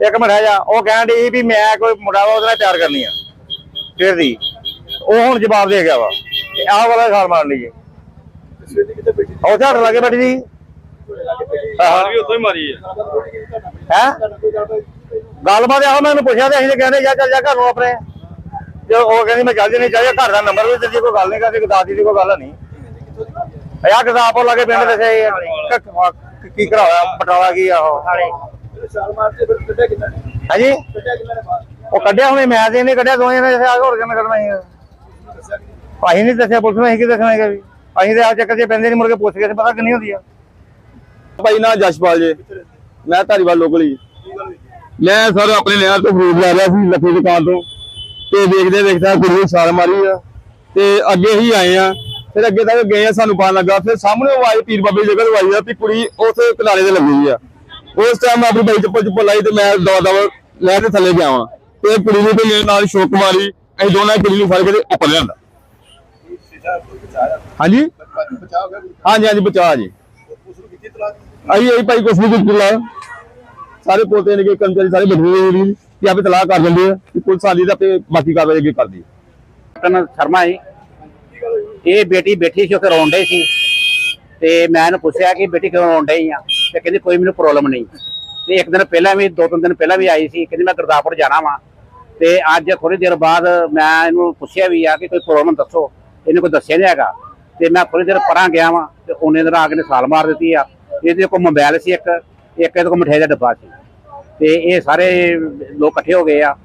ਇੱਕ ਮਿੰਟ ਜਾ। ਉਹ ਕਹਿਣ ਡਈ ਵੀ ਮੈਂ ਕੋਈ ਮੁੰਡਾ ਵਾ ਉਹਦੇ ਨਾਲ ਪਿਆਰ ਕਰਨੀ ਆ। ਫੇਰ ਦੀ। ਉਹ ਹੁਣ ਜਵਾਬ ਦੇ ਗਿਆ ਵਾ। ਤੇ ਆਹ ਵਾਲਾ ਖਾਲ ਮਾਰ ਲਈ ਜੀ ਸਵੇਰ ਦੀ ਕਿੱਥੇ ਬੈਠੀ ਸੀ ਉਹ ਝਾੜ ਲੱਗੇ ਬੈਠੀ ਦੀ। ਸਾਲ ਵੀ ਉੱਥੋਂ ਹੀ ਮਾਰੀ ਹੈ ਹੈ? ਗੱਲਬਾਤ ਮੈਂ ਉਹਨੂੰ ਪੁੱਛਿਆ ਤੇ ਅਸੀਂ ਤੇ ਕਹਿੰਦੇ ਜਾ ਚੱਲ ਜਾ ਘਰ ਨੂੰ ਆਪਣੇ। ਜੋ ਉਹ ਕਹਿੰਦੀ ਮੈਂ ਚੱਲ ਜਣੀ ਚਾਹੀਏ ਘਰ ਦਾ ਨੰਬਰ ਵੀ ਦਿੱਤੀ ਕੋਈ ਗੱਲ ਨਹੀਂ ਕਰਦੀ ਦਾਦੀ ਦੀ ਕੋਈ ਗੱਲ ਨਹੀਂ। ਕਿਤਾਬ ਉਹ ਲਾਗੇ ਪਿੰਡ ਦੱਸਿਆ ਕੀ ਕਰਾਇਆ? ਬਟਾਲਾ ਕੀ ਆ ਉਹ? ਕਿੰਨਾ ਹਾਂਜੀ? ਕੱਢਿਆ ਕਿੰਨਾ ਨੇ ਬਾਹਰ ਉਹ ਕੱਢਿਆ ਹੁਣੇ ਮੈਂ ਤੇ ਇਹਨੇ ਕੱਢਿਆ ਦੋਵੇਂ ਨੇ ਆ ਹੋਰ ਕਿਵੇਂ ਕਰਨਾ ਸੀ? ਉਸਨੂੰ ਦੱਸਿਆ ਕਿ ਅਸੀਂ ਨਹੀਂ ਦੱਸਿਆ ਪੁਲਿਸ ਨੂੰ ਅਸੀਂ ਕੀ ਦੱਸਣਾ ਹੈਗਾ ਵੀ? ਅਸੀਂ ਤੇ ਆ ਚੱਕਰ 'ਚ ਪੈਂਦੇ ਨਹੀਂ ਮੁੜ ਕੇ ਪੁੱਛ ਕੇ ਪਤਾ ਕਿੰਨੀ ਹੁੰਦੀ ਆ। ਭਾਈ ਨਾ ਜਸ਼ਪਾਲ ਜੀ। ਮੈਂ ਧਾਰੀਵਾਲ ਲੋਕਲ ਮੈਂ ਸਰ ਆਪਣੇ ਨਹਿਰ ਤੋਂ ਫਰੂਟ ਲੈ ਰਿਹਾ ਸੀ ਲੱਖੇ ਦੁਕਾਨ ਤੋਂ। ਤੇ ਦੇਖਦੇ ਦੇਖਦਾ ਕੁੜੀ ਛਾਲ ਮਾਰੀ ਆ। ਤੇ ਅੱਗੇ ਹੀ ਆਏ ਆ। ਫਿਰ ਅੱਗੇ ਤੱਕ ਗਏ ਆ, ਸਾਨੂੰ ਪਤਾ ਲੱਗਾ। ਫਿਰ ਸਾਹਮਣੇ ਆਵਾਜ਼ ਪੀਰ ਬਾਬੇ ਦੀ ਜਗ੍ਹਾ ਤੋਂ ਆਈ ਆ, ਵੀ ਕੁੜੀ ਉਸ ਕਿਨਾਰੇ ਤੇ ਲੱਗੀ ਆ। ਉਸ ਟਾਈਮ ਮੈਂ ਆਪਣੀ ਬਾਈ ਚੱਪਲ ਚੁੱਪਲ ਲਾਈ ਤੇ ਮੈਂ ਦਵਾ ਦਵਾ ਲੈ ਕੇ ਥੱਲੇ ਗਿਆ ਵਾਂ। ਤੇ ਕੁੜੀ ਨੂੰ ਤੇ ਮੇਰੇ ਨਾਲ ਸ਼ੋਕ ਮਾਰੀ, ਅਸੀਂ ਦੋਨਾਂ ਕੁੜੀ ਨੂੰ ਫੜ ਕੇ ਤੇ ਉੱਪਰ ਲਿਆਂਦਾ। ਹਾਂਜੀ? ਹਾਂਜੀ ਹਾਂਜੀ, ਬਚਾ ਜੀ। ਉਸ ਨੂੰ ਭਾਈ ਕੁਛ ਨਹੀਂ ਕੁਝ ਸਾਰੇ ਪੋਤੇ ਨੇ ਕਿ ਕਰਮਚਾਰੀ ਸਾਰੇ ਬੈਠੇ ਹੋਏ ਨੇ ਕਿ ਆਪੇ ਤਲਾਕ ਕਰ ਦਿੰਦੇ ਆ ਕਿ ਪੁਲਿਸ ਆਲੀ ਦਾ ਆਪੇ ਬਾਕੀ ਕਾਰਵਾਈ ਅੱਗੇ ਕਰਦੀ ਹੈ ਕੈਪਟਨ ਸ਼ਰਮਾ ਜੀ ਇਹ ਬੇਟੀ ਬੈਠੀ ਸੀ, ਉੱਥੇ ਰੋਣ ਡਈ ਸੀ। ਤੇ ਮੈਂ ਇਹਨੂੰ ਪੁੱਛਿਆ ਕਿ ਬੇਟੀ ਕਿਉਂ ਰੋਣ ਡਈ ਆ? ਤੇ ਕਹਿੰਦੀ ਕੋਈ ਮੈਨੂੰ ਪ੍ਰੋਬਲਮ ਨਹੀਂ। ਤੇ ਇੱਕ ਦਿਨ ਪਹਿਲਾਂ ਵੀ, ਦੋ ਤਿੰਨ ਦਿਨ ਪਹਿਲਾਂ ਵੀ ਆਈ ਸੀ। ਕਹਿੰਦੀ ਮੈਂ ਗੁਰਦਾਸਪੁਰ ਜਾਣਾ ਵਾਂ। ਤੇ ਅੱਜ ਥੋੜੀ ਦੇਰ ਬਾਅਦ ਮੈਂ ਇਹਨੂੰ ਪੁੱਛਿਆ ਵੀ ਆ ਕਿ ਕੋਈ ਪ੍ਰੋਬਲਮ ਦੱਸੋ। ਇਹਨੇ ਕੋਈ ਦੱਸਿਆ ਨਹੀਂ ਹੈਗਾ। ਤੇ ਮੈਂ ਥੋੜੀ ਦੇਰ ਪਰਾਂ ਗਿਆ ਵਾਂ ਤੇ ਉਹਨੇ ਦਿਨ ਆ ਕੇ ਨੇ ਸਾਲ ਮਾਰ ਦਿੱਤੀ ਆ। ਇਹਦੇ ਕੋਲ ਮੋਬਾਈਲ ਸੀ ਇੱਕ। ਇੱਕ ਇਹਦੇ ਕੋਲ ਮਠਿਆਈ ਦਾ ਡੱਬਾ ਸੀ। ਤੇ ਇਹ ਸਾਰੇ ਲੋਕ ਇਕੱਠੇ ਹੋ ਗਏ ਆ।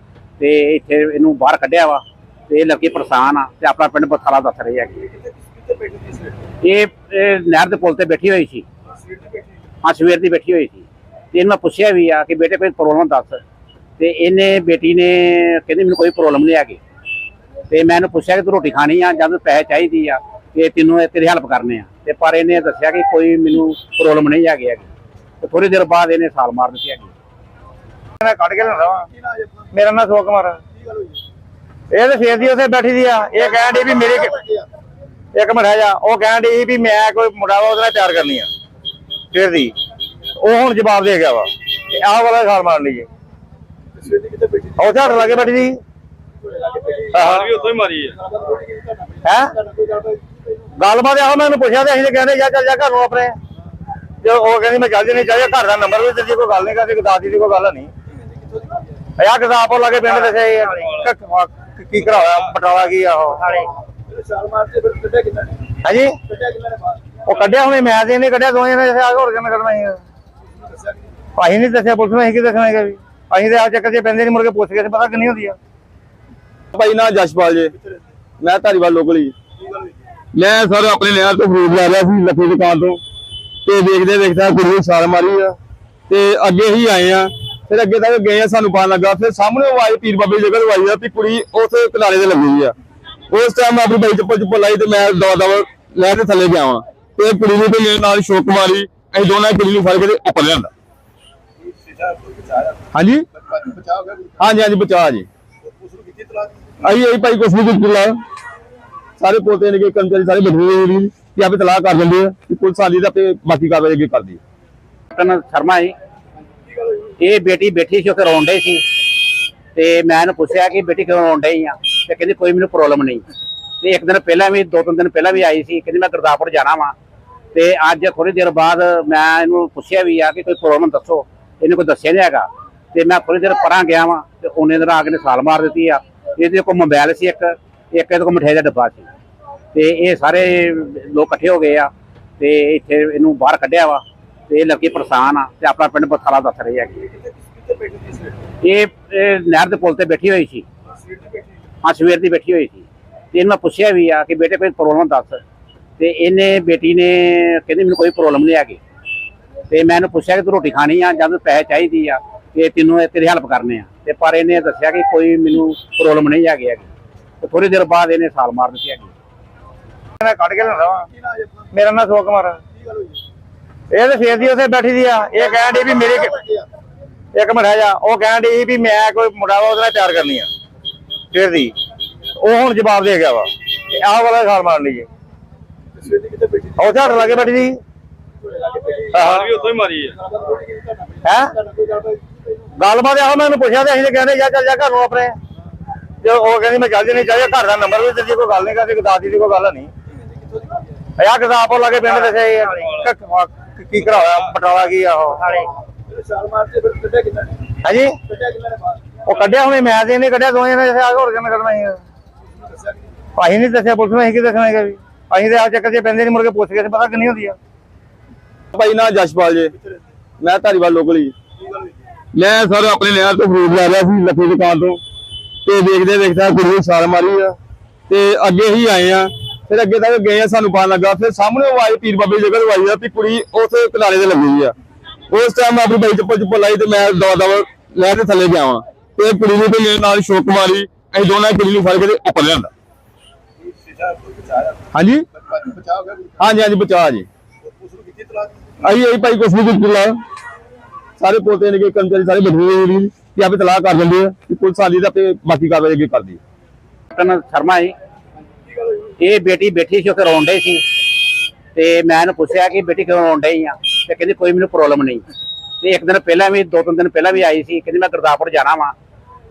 ਤੇ ਇੱਥੇ ਇਹਨੂੰ ਬਾਹਰ ਕੱਢਿਆ ਵਾ। ਤੇ ਇਹ ਲੱਗੀ ਪਰੇਸ਼ਾਨ ਆ ਤੇ ਆਪਣਾ ਪਿੰਡ ਬਥਾਲਾ ਦੱਸ ਰਹੀ ਹੈਗੀ ਇਹ ਨਹਿਰ ਦੇ ਪੁਲ ਤੇ ਬੈਠੀ ਹੋਈ ਸੀ। ਹਾਂ, ਸਵੇਰ ਦੀ ਬੈਠੀ ਹੋਈ ਸੀ। ਤੇ ਇਹਨੂੰ ਮੈਂ ਪੁੱਛਿਆ ਵੀ ਆ ਕਿ ਬੇਟੇ ਕੋਈ ਪ੍ਰੋਬਲਮ ਦੱਸ। ਤੇ ਇਹਨੇ, ਬੇਟੀ ਨੇ ਕਹਿੰਦੀ ਮੈਨੂੰ ਕੋਈ ਪ੍ਰੋਬਲਮ ਨਹੀਂ ਹੈਗੀ। ਤੇ ਮੈਂ ਇਹਨੂੰ ਪੁੱਛਿਆ ਕਿ ਤੂੰ ਰੋਟੀ ਖਾਣੀ ਆ ਜਾਂ ਤੈਨੂੰ ਪੈਸੇ ਚਾਹੀਦੀ ਆ? ਤੇ ਤੈਨੂੰ ਇਹ ਤੇਰੀ ਹੈਲਪ ਕਰਨੇ ਆ। ਤੇ ਪਰ ਇਹਨੇ ਦੱਸਿਆ ਕਿ ਕੋਈ ਮੈਨੂੰ ਪ੍ਰੋਬਲਮ ਨਹੀਂ ਹੈਗੀ ਹੈਗੀ। ਤੇ ਥੋੜੀ ਦੇਰ ਬਾਅਦ ਇਹਨੇ ਸਾਲ ਮਾਰ ਦਿੱਤੀ ਹੈਗੀ। ਮੈਂ ਕੱਢ ਕੇ ਲੈਂਦਾ ਮੇਰਾ ਨਾਮ ਸੋਕ ਕੁਮਾਰ ਕੀ ਗੱਲ ਹੋਈ ਇਹ ਤੇ ਫੇਰ ਦੀ ਉੱਥੇ ਬੈਠੀ ਦੀ ਆ। ਇਹ ਕਹਿਣ ਡਈ ਵੀ ਮੇਰੀ ਇੱਕ- ਮਿੰਟ ਹੈ ਜਾ। ਉਹ ਕਹਿਣ ਡਈ ਵੀ ਮੈਂ ਕੋਈ ਮੁੰਡਾ ਵਾ ਉਹਦੇ ਨਾਲ ਪਿਆਰ ਕਰਨੀ ਆ। ਫੇਰ ਦੀ। ਉਹ ਹੁਣ ਜਵਾਬ ਦੇ ਗਿਆ ਵਾ। ਤੇ ਆਹ ਵਾਲਾ ਖਾਲ ਮਾਰ ਲਈ। ਜੀ ਦੀ ਉਹ ਝਾੜ ਲੱਗੇ ਬੈਠੀ ਦੀ। ਆਹ। ਵੀ ਉੱਥੋਂ ਹੀ ਮਾਰੀ ਹੈ ਹੈ? ਗੱਲਬਾਤ? ਗੱਲਬਾਤ ਇਹੋ ਮੈਨੂੰ ਪੁੱਛਿਆ ਤੇ ਅਸੀਂ ਤੇ ਕਹਿੰਦੇ ਜਾ ਚੱਲ ਜਾ ਘਰ ਨੂੰ ਆਪਣੇ। ਜੋ ਉਹ ਕਹਿੰਦੀ ਮੈਂ ਚੱਲ ਜਣੀ ਚਾਹੀਏ ਘਰ ਦਾ ਨੰਬਰ ਵੀ ਦਿੱਤੀ ਕੋਈ ਗੱਲ ਨਹੀਂ ਕਰਦੀ ਦਾਦੀ ਦੀ ਕੋਈ ਗੱਲ ਨਹੀਂ। ਦੀ ਆ ਗਜ਼ਾਪੁਰ ਲਾਗੇ ਪਿੰਡ ਦੇ ਸੇ ਕੀ ਕਰਾਇਆ? ਬਟਾਲਾ ਕੀ ਆ ਉਹ? ਫਿਰ ਕਿੰਨਾ ਹਾਂਜੀ? ਕੱਢਿਆ ਕਿੰਨਾ ਨੇ ਬਾਹਰ ਉਹ ਕੱਢਿਆ ਹੁਣੇ ਮੈਂ ਤੇ ਇਹਨੇ ਕੱਢਿਆ ਦੋਵੇਂ ਨੇ ਆ ਹੋਰ ਕਿਵੇਂ ਕਰਨਾ ਸੀ? ਅਸੀਂ ਨਹੀਂ ਦੱਸਿਆ ਪੁਲਿਸ ਨੂੰ ਅਸੀਂ ਕੀ ਦੱਸਣਾ ਹੈਗਾ ਵੀ? ਅਸੀਂ ਤੇ ਆ ਚੱਕਰ 'ਚ ਪੈਂਦੇ ਨਹੀਂ ਮੁੜ ਕੇ ਪੁੱਛ ਕੇ ਪਤਾ ਕਿੰਨੀ ਹੁੰਦੀ ਆ। ਭਾਈ ਨਾ ਜਸ਼ਪਾਲ ਜੀ। ਮੈਂ ਧਾਰੀਵਾਲ ਲੋਕਲ ਹੋਈ? ਮੈਂ ਸਰ ਆਪਣੇ ਨਹਿਰ ਤੋਂ ਫਰੂਟ ਲੈ ਰਿਹਾ ਸੀ ਲੱਖੇ ਦੁਕਾਨ ਤੋਂ। ਤੇ ਦੇਖਦੇ ਦੇਖਦਾ ਨੂੰ ਛਾਲ ਮਾਰੀ ਆ। ਤੇ ਅੱਗੇ ਹੀ ਆਏ ਆ। ਫਿਰ ਅੱਗੇ ਤੱਕ ਗਏ ਆ, ਸਾਨੂੰ ਪਤਾ ਲੱਗਾ। ਫਿਰ ਸਾਹਮਣੇ ਆਵਾਜ਼ ਪੀਰ ਬਾਬੇ ਦੀ ਜਗ੍ਹਾ ਤੋਂ ਆਈ ਆ, ਵੀ ਕੁੜੀ ਉਸ ਕਿਨਾਰੇ ਤੇ ਲੱਗੀ ਆ। ਉਸ ਟਾਈਮ ਆਪਣੀ ਬਾਈ ਚੱਪਲ ਚੁੱਪਲ ਲਾਈ ਤੇ ਮੈਂ ਦਵਾ ਦਵਾ ਲੈ ਕੇ ਥੱਲੇ ਗਿਆ ਵਾਂ। ਤੇ ਕੁੜੀ ਨੂੰ ਤੇ ਮੇਰੇ ਨਾਲ ਸ਼ੋਕ ਮਾਰੀ, ਅਸੀਂ ਦੋਨਾਂ ਕੁੜੀ ਨੂੰ ਫੜ ਕੇ ਤੇ ਉੱਪਰ ਲਿਆਂਦਾ। ਹਾਂਜੀ? ਹਾਂਜੀ ਹਾਂਜੀ, ਬਚਾ ਜੀ। ਉਸ ਨੂੰ ਭਾਈ ਕੁਛ ਨਹੀਂ ਕੁਝ ਸਾਰੇ ਪੋਤੇ ਨੇ ਕਿ ਕਰਮਚਾਰੀ ਸਾਰੇ ਬੈਠੇ ਨੇ। ਕਿ ਆਪੇ ਤਲਾਕ ਕਰ ਦਿੰਦੇ ਆ ਕਿ ਪੁਲਿਸ ਆਲੀ ਦਾ ਆਪੇ ਬਾਕੀ ਕਾਰਵਾਈ ਅੱਗੇ ਕਰਦੀ ਹੈ ਕੈਪਟਨ ਸ਼ਰਮਾ ਜੀ। ਇਹ ਬੇਟੀ ਬੈਠੀ ਸੀ, ਉੱਥੇ ਰੋਣ ਡਈ ਸੀ। ਤੇ ਮੈਂ ਇਹਨੂੰ ਪੁੱਛਿਆ ਕਿ ਬੇਟੀ ਕਿਉਂ ਰੋਣ ਡਈ ਆ? ਤੇ ਕਹਿੰਦੀ, ਕੋਈ ਮੈਨੂੰ ਪ੍ਰੋਬਲਮ ਨਹੀਂ। ਤੇ ਇੱਕ ਦਿਨ ਪਹਿਲਾਂ ਵੀ, ਦੋ ਤਿੰਨ ਦਿਨ ਪਹਿਲਾਂ ਵੀ ਆਈ ਸੀ। ਕਹਿੰਦੀ, ਮੈਂ ਗੁਰਦਾਸਪੁਰ ਜਾਣਾ ਵਾਂ। ਤੇ ਅੱਜ ਥੋੜੀ ਦੇਰ ਬਾਅਦ ਮੈਂ ਇਹਨੂੰ ਪੁੱਛਿਆ ਵੀ ਆ ਕਿ ਕੋਈ ਪ੍ਰੋਬਲਮ ਦੱਸੋ। ਇਹਨੇ ਕੋਈ ਦੱਸਿਆ ਨਹੀਂ ਹੈਗਾ। ਤੇ ਮੈਂ ਥੋੜੀ ਦੇਰ ਪਰਾਂ ਗਿਆ ਵਾਂ, ਤੇ ਉਹਨੇ ਦਿਨ ਆ ਕੇ ਨੇ ਸਾਲ ਮਾਰ ਦਿੱਤੀ ਆ। ਇਹਦੇ ਕੋਲ ਮੋਬਾਈਲ ਸੀ ਇੱਕ। ਇੱਕ ਇਹਦੇ ਕੋਲ ਮਠਿਆਈ ਦਾ ਡੱਬਾ ਸੀ। ਤੇ ਇਹ ਸਾਰੇ ਲੋਕ ਇਕੱਠੇ ਹੋ ਗਏ ਆ। ਤੇ ਇੱਥੇ ਇਹਨੂੰ ਬਾਹਰ ਕੱਢਿਆ ਵਾ। ਤੇ ਇਹ ਲੱਗੀ ਪਰੇਸ਼ਾਨ ਆ ਤੇ ਆਪਣਾ ਪਿੰਡ ਬਥਾਲਾ ਦੱਸ ਰਹੀ ਹੈਗੀ ਇਹ ਨਹਿਰ ਦੇ ਪੁਲ ਤੇ ਬੈਠੀ ਹੋਈ ਸੀ। ਹਾਂ, ਸਵੇਰ ਦੀ ਬੈਠੀ ਹੋਈ ਸੀ। ਤੇ ਇਹਨੂੰ ਮੈਂ ਪੁੱਛਿਆ ਵੀ ਆ ਕਿ ਬੇਟੇ ਕੋਈ ਪ੍ਰੋਬਲਮ ਦੱਸ। ਤੇ ਇਹਨੇ, ਬੇਟੀ ਨੇ ਕਹਿੰਦੀ ਮੈਨੂੰ ਕੋਈ ਪ੍ਰੋਬਲਮ ਨਹੀਂ ਹੈਗੀ। ਤੇ ਮੈਂ ਇਹਨੂੰ ਪੁੱਛਿਆ ਕਿ ਤੂੰ ਰੋਟੀ ਖਾਣੀ ਆ ਜਾਂ ਤੈਨੂੰ ਪੈਸੇ ਚਾਹੀਦੀ ਆ? ਤੇ ਤੈਨੂੰ ਇਹ ਤੇਰੀ ਹੈਲਪ ਕਰਨੇ ਆ। ਤੇ ਪਰ ਇਹਨੇ ਦੱਸਿਆ ਕਿ ਕੋਈ ਮੈਨੂੰ ਪ੍ਰੋਬਲਮ ਨਹੀਂ ਹੈਗੀ ਹੈਗੀ। ਤੇ ਥੋੜੀ ਦੇਰ ਬਾਅਦ ਇਹਨੇ ਸਾਲ ਮਾਰ ਦਿੱਤੀ ਹੈਗੀ। ਮੈਂ ਕੱਢ ਕੇ ਲੈਂਦਾ ਮੇਰਾ ਨਾਮ ਸੋਕ ਕੁਮਾਰ ਕੀ ਗੱਲ ਹੋਈ ਇਹ ਤੇ ਫੇਰ ਦੀ ਉੱਥੇ ਬੈਠੀ ਦੀ ਆ। ਇਹ ਕਹਿਣ ਡਈ ਵੀ ਮੇਰੀ ਇੱਕ ਮਿੰਟ ਹੈ ਜਾ। ਉਹ ਕਹਿਣ ਡਈ ਵੀ ਮੈਂ ਕੋਈ ਮੁੰਡਾ ਵਾ ਉਹਦੇ ਨਾਲ ਪਿਆਰ ਕਰਨੀ ਆ। ਫੇਰ ਦੀ। ਉਹ ਹੁਣ ਜਵਾਬ ਦੇ ਗਿਆ ਵਾ। ਤੇ ਆਹ ਵਾਲਾ ਖਾਲ ਮਾਰ ਲਈ ਜੀ ਦੀ ਉਹ ਝਾੜ ਲੱਗੇ ਬੈਠੀ ਦੀ। ਆਹ। ਵੀ ਉੱਥੋਂ ਹੀ ਮਾਰੀ ਹੈ ਹੈ? ਗੱਲਬਾਤ ਇਹੋ ਮੈਨੂੰ ਪੁੱਛਿਆ ਤੇ ਅਸੀਂ ਤੇ ਕਹਿੰਦੇ ਜਾ ਚੱਲ ਜਾ ਘਰ ਨੂੰ ਆਪਣੇ। ਜੋ ਉਹ ਕਹਿੰਦੀ ਮੈਂ ਚੱਲ ਜਣੀ ਚਾਹੀਏ ਘਰ ਦਾ ਨੰਬਰ ਵੀ ਦਿੱਤੀ ਕੋਈ ਗੱਲ ਨਹੀਂ ਕਰਦੀ ਦਾਦੀ ਦੀ ਕੋਈ ਗੱਲ ਨਹੀਂ। ਦੀ ਆ ਗਜ਼ਾਪੁਰ ਲਾਗੇ ਪਿੰਡ ਦੇ ਸੇ ਕੀ ਕਰਾਇਆ? ਬਟਾਲਾ ਕੀ ਆ ਉਹ? ਕਿੰਨਾ ਹਾਂਜੀ? ਕੱਢਿਆ ਕਿੰਨਾ ਨੇ ਬਾਹਰ? ਉਹ ਕੱਢਿਆ ਹੁਣੇ ਮੈਂ ਤੇ ਇਹਨੇ ਕੱਢਿਆ ਦੋਵੇਂ ਨੇ ਆ ਹੋਰ ਕਿਵੇਂ ਕਰਨਾ ਸੀ? ਅਸੀਂ ਨਹੀਂ ਦੱਸਿਆ ਪੁਲਿਸ ਨੂੰ ਅਸੀਂ ਕੀ ਦੱਸਣਾ ਹੈਗਾ ਵੀ? ਅਸੀਂ ਤੇ ਆ ਚੱਕਰ 'ਚ ਪੈਂਦੇ ਨਹੀਂ ਮੁੜ ਕੇ ਪੁੱਛ ਕੇ ਪਤਾ ਕਿੰਨੀ ਹੁੰਦੀ ਆ। ਭਾਈ ਨਾ ਜਸ਼ਪਾਲ ਜੀ। ਮੈਂ ਧਾਰੀਵਾਲ ਲੋਕਲ ਮੈਂ ਸਰ ਆਪਣੇ ਨਹਿਰ ਤੋਂ ਫਰੂਟ ਲੈ ਰਿਹਾ ਸੀ ਲੱਖੇ ਦੁਕਾਨ ਤੋਂ। ਤੇ ਦੇਖਦੇ ਦੇਖਦਾ ਕੁੜੀ ਛਾਲ ਮਾਰੀ ਆ। ਤੇ ਅੱਗੇ ਹੀ ਆਏ ਆ। ਫਿਰ ਅੱਗੇ ਤੱਕ ਗਏ ਆ, ਸਾਨੂੰ ਪਤਾ ਲੱਗਾ। ਫਿਰ ਸਾਹਮਣੇ ਆਵਾਜ਼ ਪੀਰ ਬਾਬੇ ਦੀ ਜਗ੍ਹਾ ਤੋਂ ਆਈ ਆ, ਵੀ ਕੁੜੀ ਉਸ ਕਿਨਾਰੇ ਤੇ ਲੱਗੀ ਆ। ਉਸ ਟਾਈਮ ਮੈਂ ਆਪਣੀ ਬਾਈ ਚੱਪਲ ਚੁੱਪਲ ਲਾਈ ਤੇ ਮੈਂ ਦਵਾ ਦਵਾ ਲੈ ਕੇ ਥੱਲੇ ਗਿਆ ਵਾਂ। ਤੇ ਕੁੜੀ ਨੂੰ ਤੇ ਮੇਰੇ ਨਾਲ ਸ਼ੋਕ ਮਾਰੀ, ਅਸੀਂ ਦੋਨਾਂ ਕੁੜੀ ਨੂੰ ਫੜ ਕੇ ਤੇ ਉੱਪਰ ਲਿਆਂਦਾ। ਹਾਂਜੀ? ਹਾਂਜੀ ਹਾਂਜੀ, ਬਚਾ ਜੀ। ਉਸ ਨੂੰ ਭਾਈ ਕੁਛ ਨਹੀਂ ਬਿਲਕੁਲ ਸਾਰੇ ਪੋਤੇ ਨੇ ਕਿ ਕਰਮਚਾਰੀ ਸਾਰੇ ਬੈਠੇ ਹੋਏ ਨੇ ਕਿ ਆਪੇ ਤਲਾਕ ਕਰ ਦਿੰਦੇ ਆ ਕਿ ਪੁਲਿਸ ਆਲੀ ਦਾ ਆਪੇ ਬਾਕੀ ਕਾਰਵਾਈ ਅੱਗੇ ਕਰਦੀ ਹੈ ਕੈਪਟਨ ਸ਼ਰਮਾ ਜੀ। ਇਹ ਬੇਟੀ ਬੈਠੀ ਸੀ, ਉੱਥੇ ਰੋਣ ਡਈ ਸੀ। ਤੇ ਮੈਂ ਇਹਨੂੰ ਪੁੱਛਿਆ ਕਿ ਬੇਟੀ ਕਿਉਂ ਰੋਣ ਡਈ ਆ? ਤੇ ਕਹਿੰਦੀ ਕੋਈ ਮੈਨੂੰ ਪ੍ਰੋਬਲਮ ਨਹੀਂ। ਤੇ ਇੱਕ ਦਿਨ ਪਹਿਲਾਂ ਵੀ, ਦੋ ਤਿੰਨ ਦਿਨ ਪਹਿਲਾਂ ਵੀ ਆਈ ਸੀ। ਕਹਿੰਦੀ ਮੈਂ ਗੁਰਦਾਸਪੁਰ ਜਾਣਾ ਵਾਂ।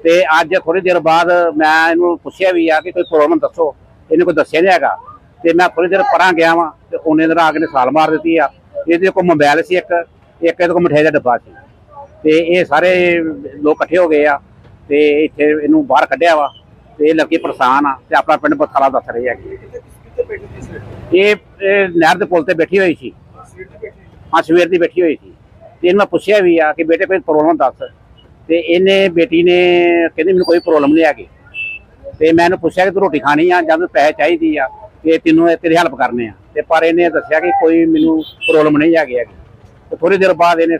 ਤੇ ਅੱਜ ਥੋੜੀ ਦੇਰ ਬਾਅਦ ਮੈਂ ਇਹਨੂੰ ਪੁੱਛਿਆ ਵੀ ਆ ਕਿ ਕੋਈ ਪ੍ਰੋਬਲਮ ਦੱਸੋ। ਇਹਨੇ ਕੋਈ ਦੱਸਿਆ ਨਹੀਂ ਹੈਗਾ। ਤੇ ਮੈਂ ਥੋੜੀ ਦੇਰ ਪਰਾਂ ਗਿਆ ਵਾਂ ਤੇ ਉਹਨੇ ਦਿਨ ਆ ਕੇ ਨੇ ਸਾਲ ਮਾਰ ਦਿੱਤੀ ਆ। ਇਹਦੇ ਕੋਲ ਮੋਬਾਈਲ ਸੀ ਇੱਕ। ਇੱਕ ਇਹਦੇ ਕੋਲ ਮਠਿਆਈ ਦਾ ਡੱਬਾ ਸੀ। ਤੇ ਇਹ ਸਾਰੇ ਲੋਕ ਇਕੱਠੇ ਹੋ ਗਏ ਆ। ਤੇ ਇੱਥੇ ਇਹਨੂੰ ਬਾਹਰ ਕੱਢਿਆ ਵਾ। ਇਹ ਲੱਗੀ ਪਰੇਸ਼ਾਨ ਆ ਤੇ ਆਪਣਾ ਪਿੰਡ ਬਥਾਲਾ ਦੱਸ ਰਹੀ ਹੈਗੀ ਇਹ ਨਹਿਰ ਦੇ ਪੁਲ ਤੇ ਬੈਠੀ ਹੋਈ ਸੀ। ਹਾਂ, ਸਵੇਰ ਦੀ ਬੈਠੀ ਹੋਈ ਸੀ। ਤੇ ਇਹਨੂੰ ਮੈਂ ਪੁੱਛਿਆ ਵੀ ਆ ਕਿ ਬੇਟੇ ਕੋਈ ਪ੍ਰੋਬਲਮ ਦੱਸ। ਤੇ ਇਹਨੇ, ਬੇਟੀ ਨੇ ਕਹਿੰਦੀ ਮੈਨੂੰ ਕੋਈ ਪ੍ਰੋਬਲਮ ਨਹੀਂ ਹੈਗੀ। ਤੇ ਮੈਂ ਇਹਨੂੰ ਪੁੱਛਿਆ ਕਿ ਤੂੰ ਰੋਟੀ ਖਾਣੀ ਆ ਜਾਂ ਤੈਨੂੰ ਪੈਸੇ ਚਾਹੀਦੀ ਆ? ਤੇ ਤੈਨੂੰ ਤੇਰੀ ਹੈਲਪ ਕਰਨੇ ਆ। ਤੇ ਪਰ ਇਹਨੇ ਦੱਸਿਆ ਕਿ ਕੋਈ ਮੈਨੂੰ ਪ੍ਰੋਬਲਮ ਨਹੀਂ ਹੈਗੀ ਹੈਗੀ। ਤੇ ਥੋੜੀ ਦੇਰ ਬਾਅਦ ਇਹਨੇ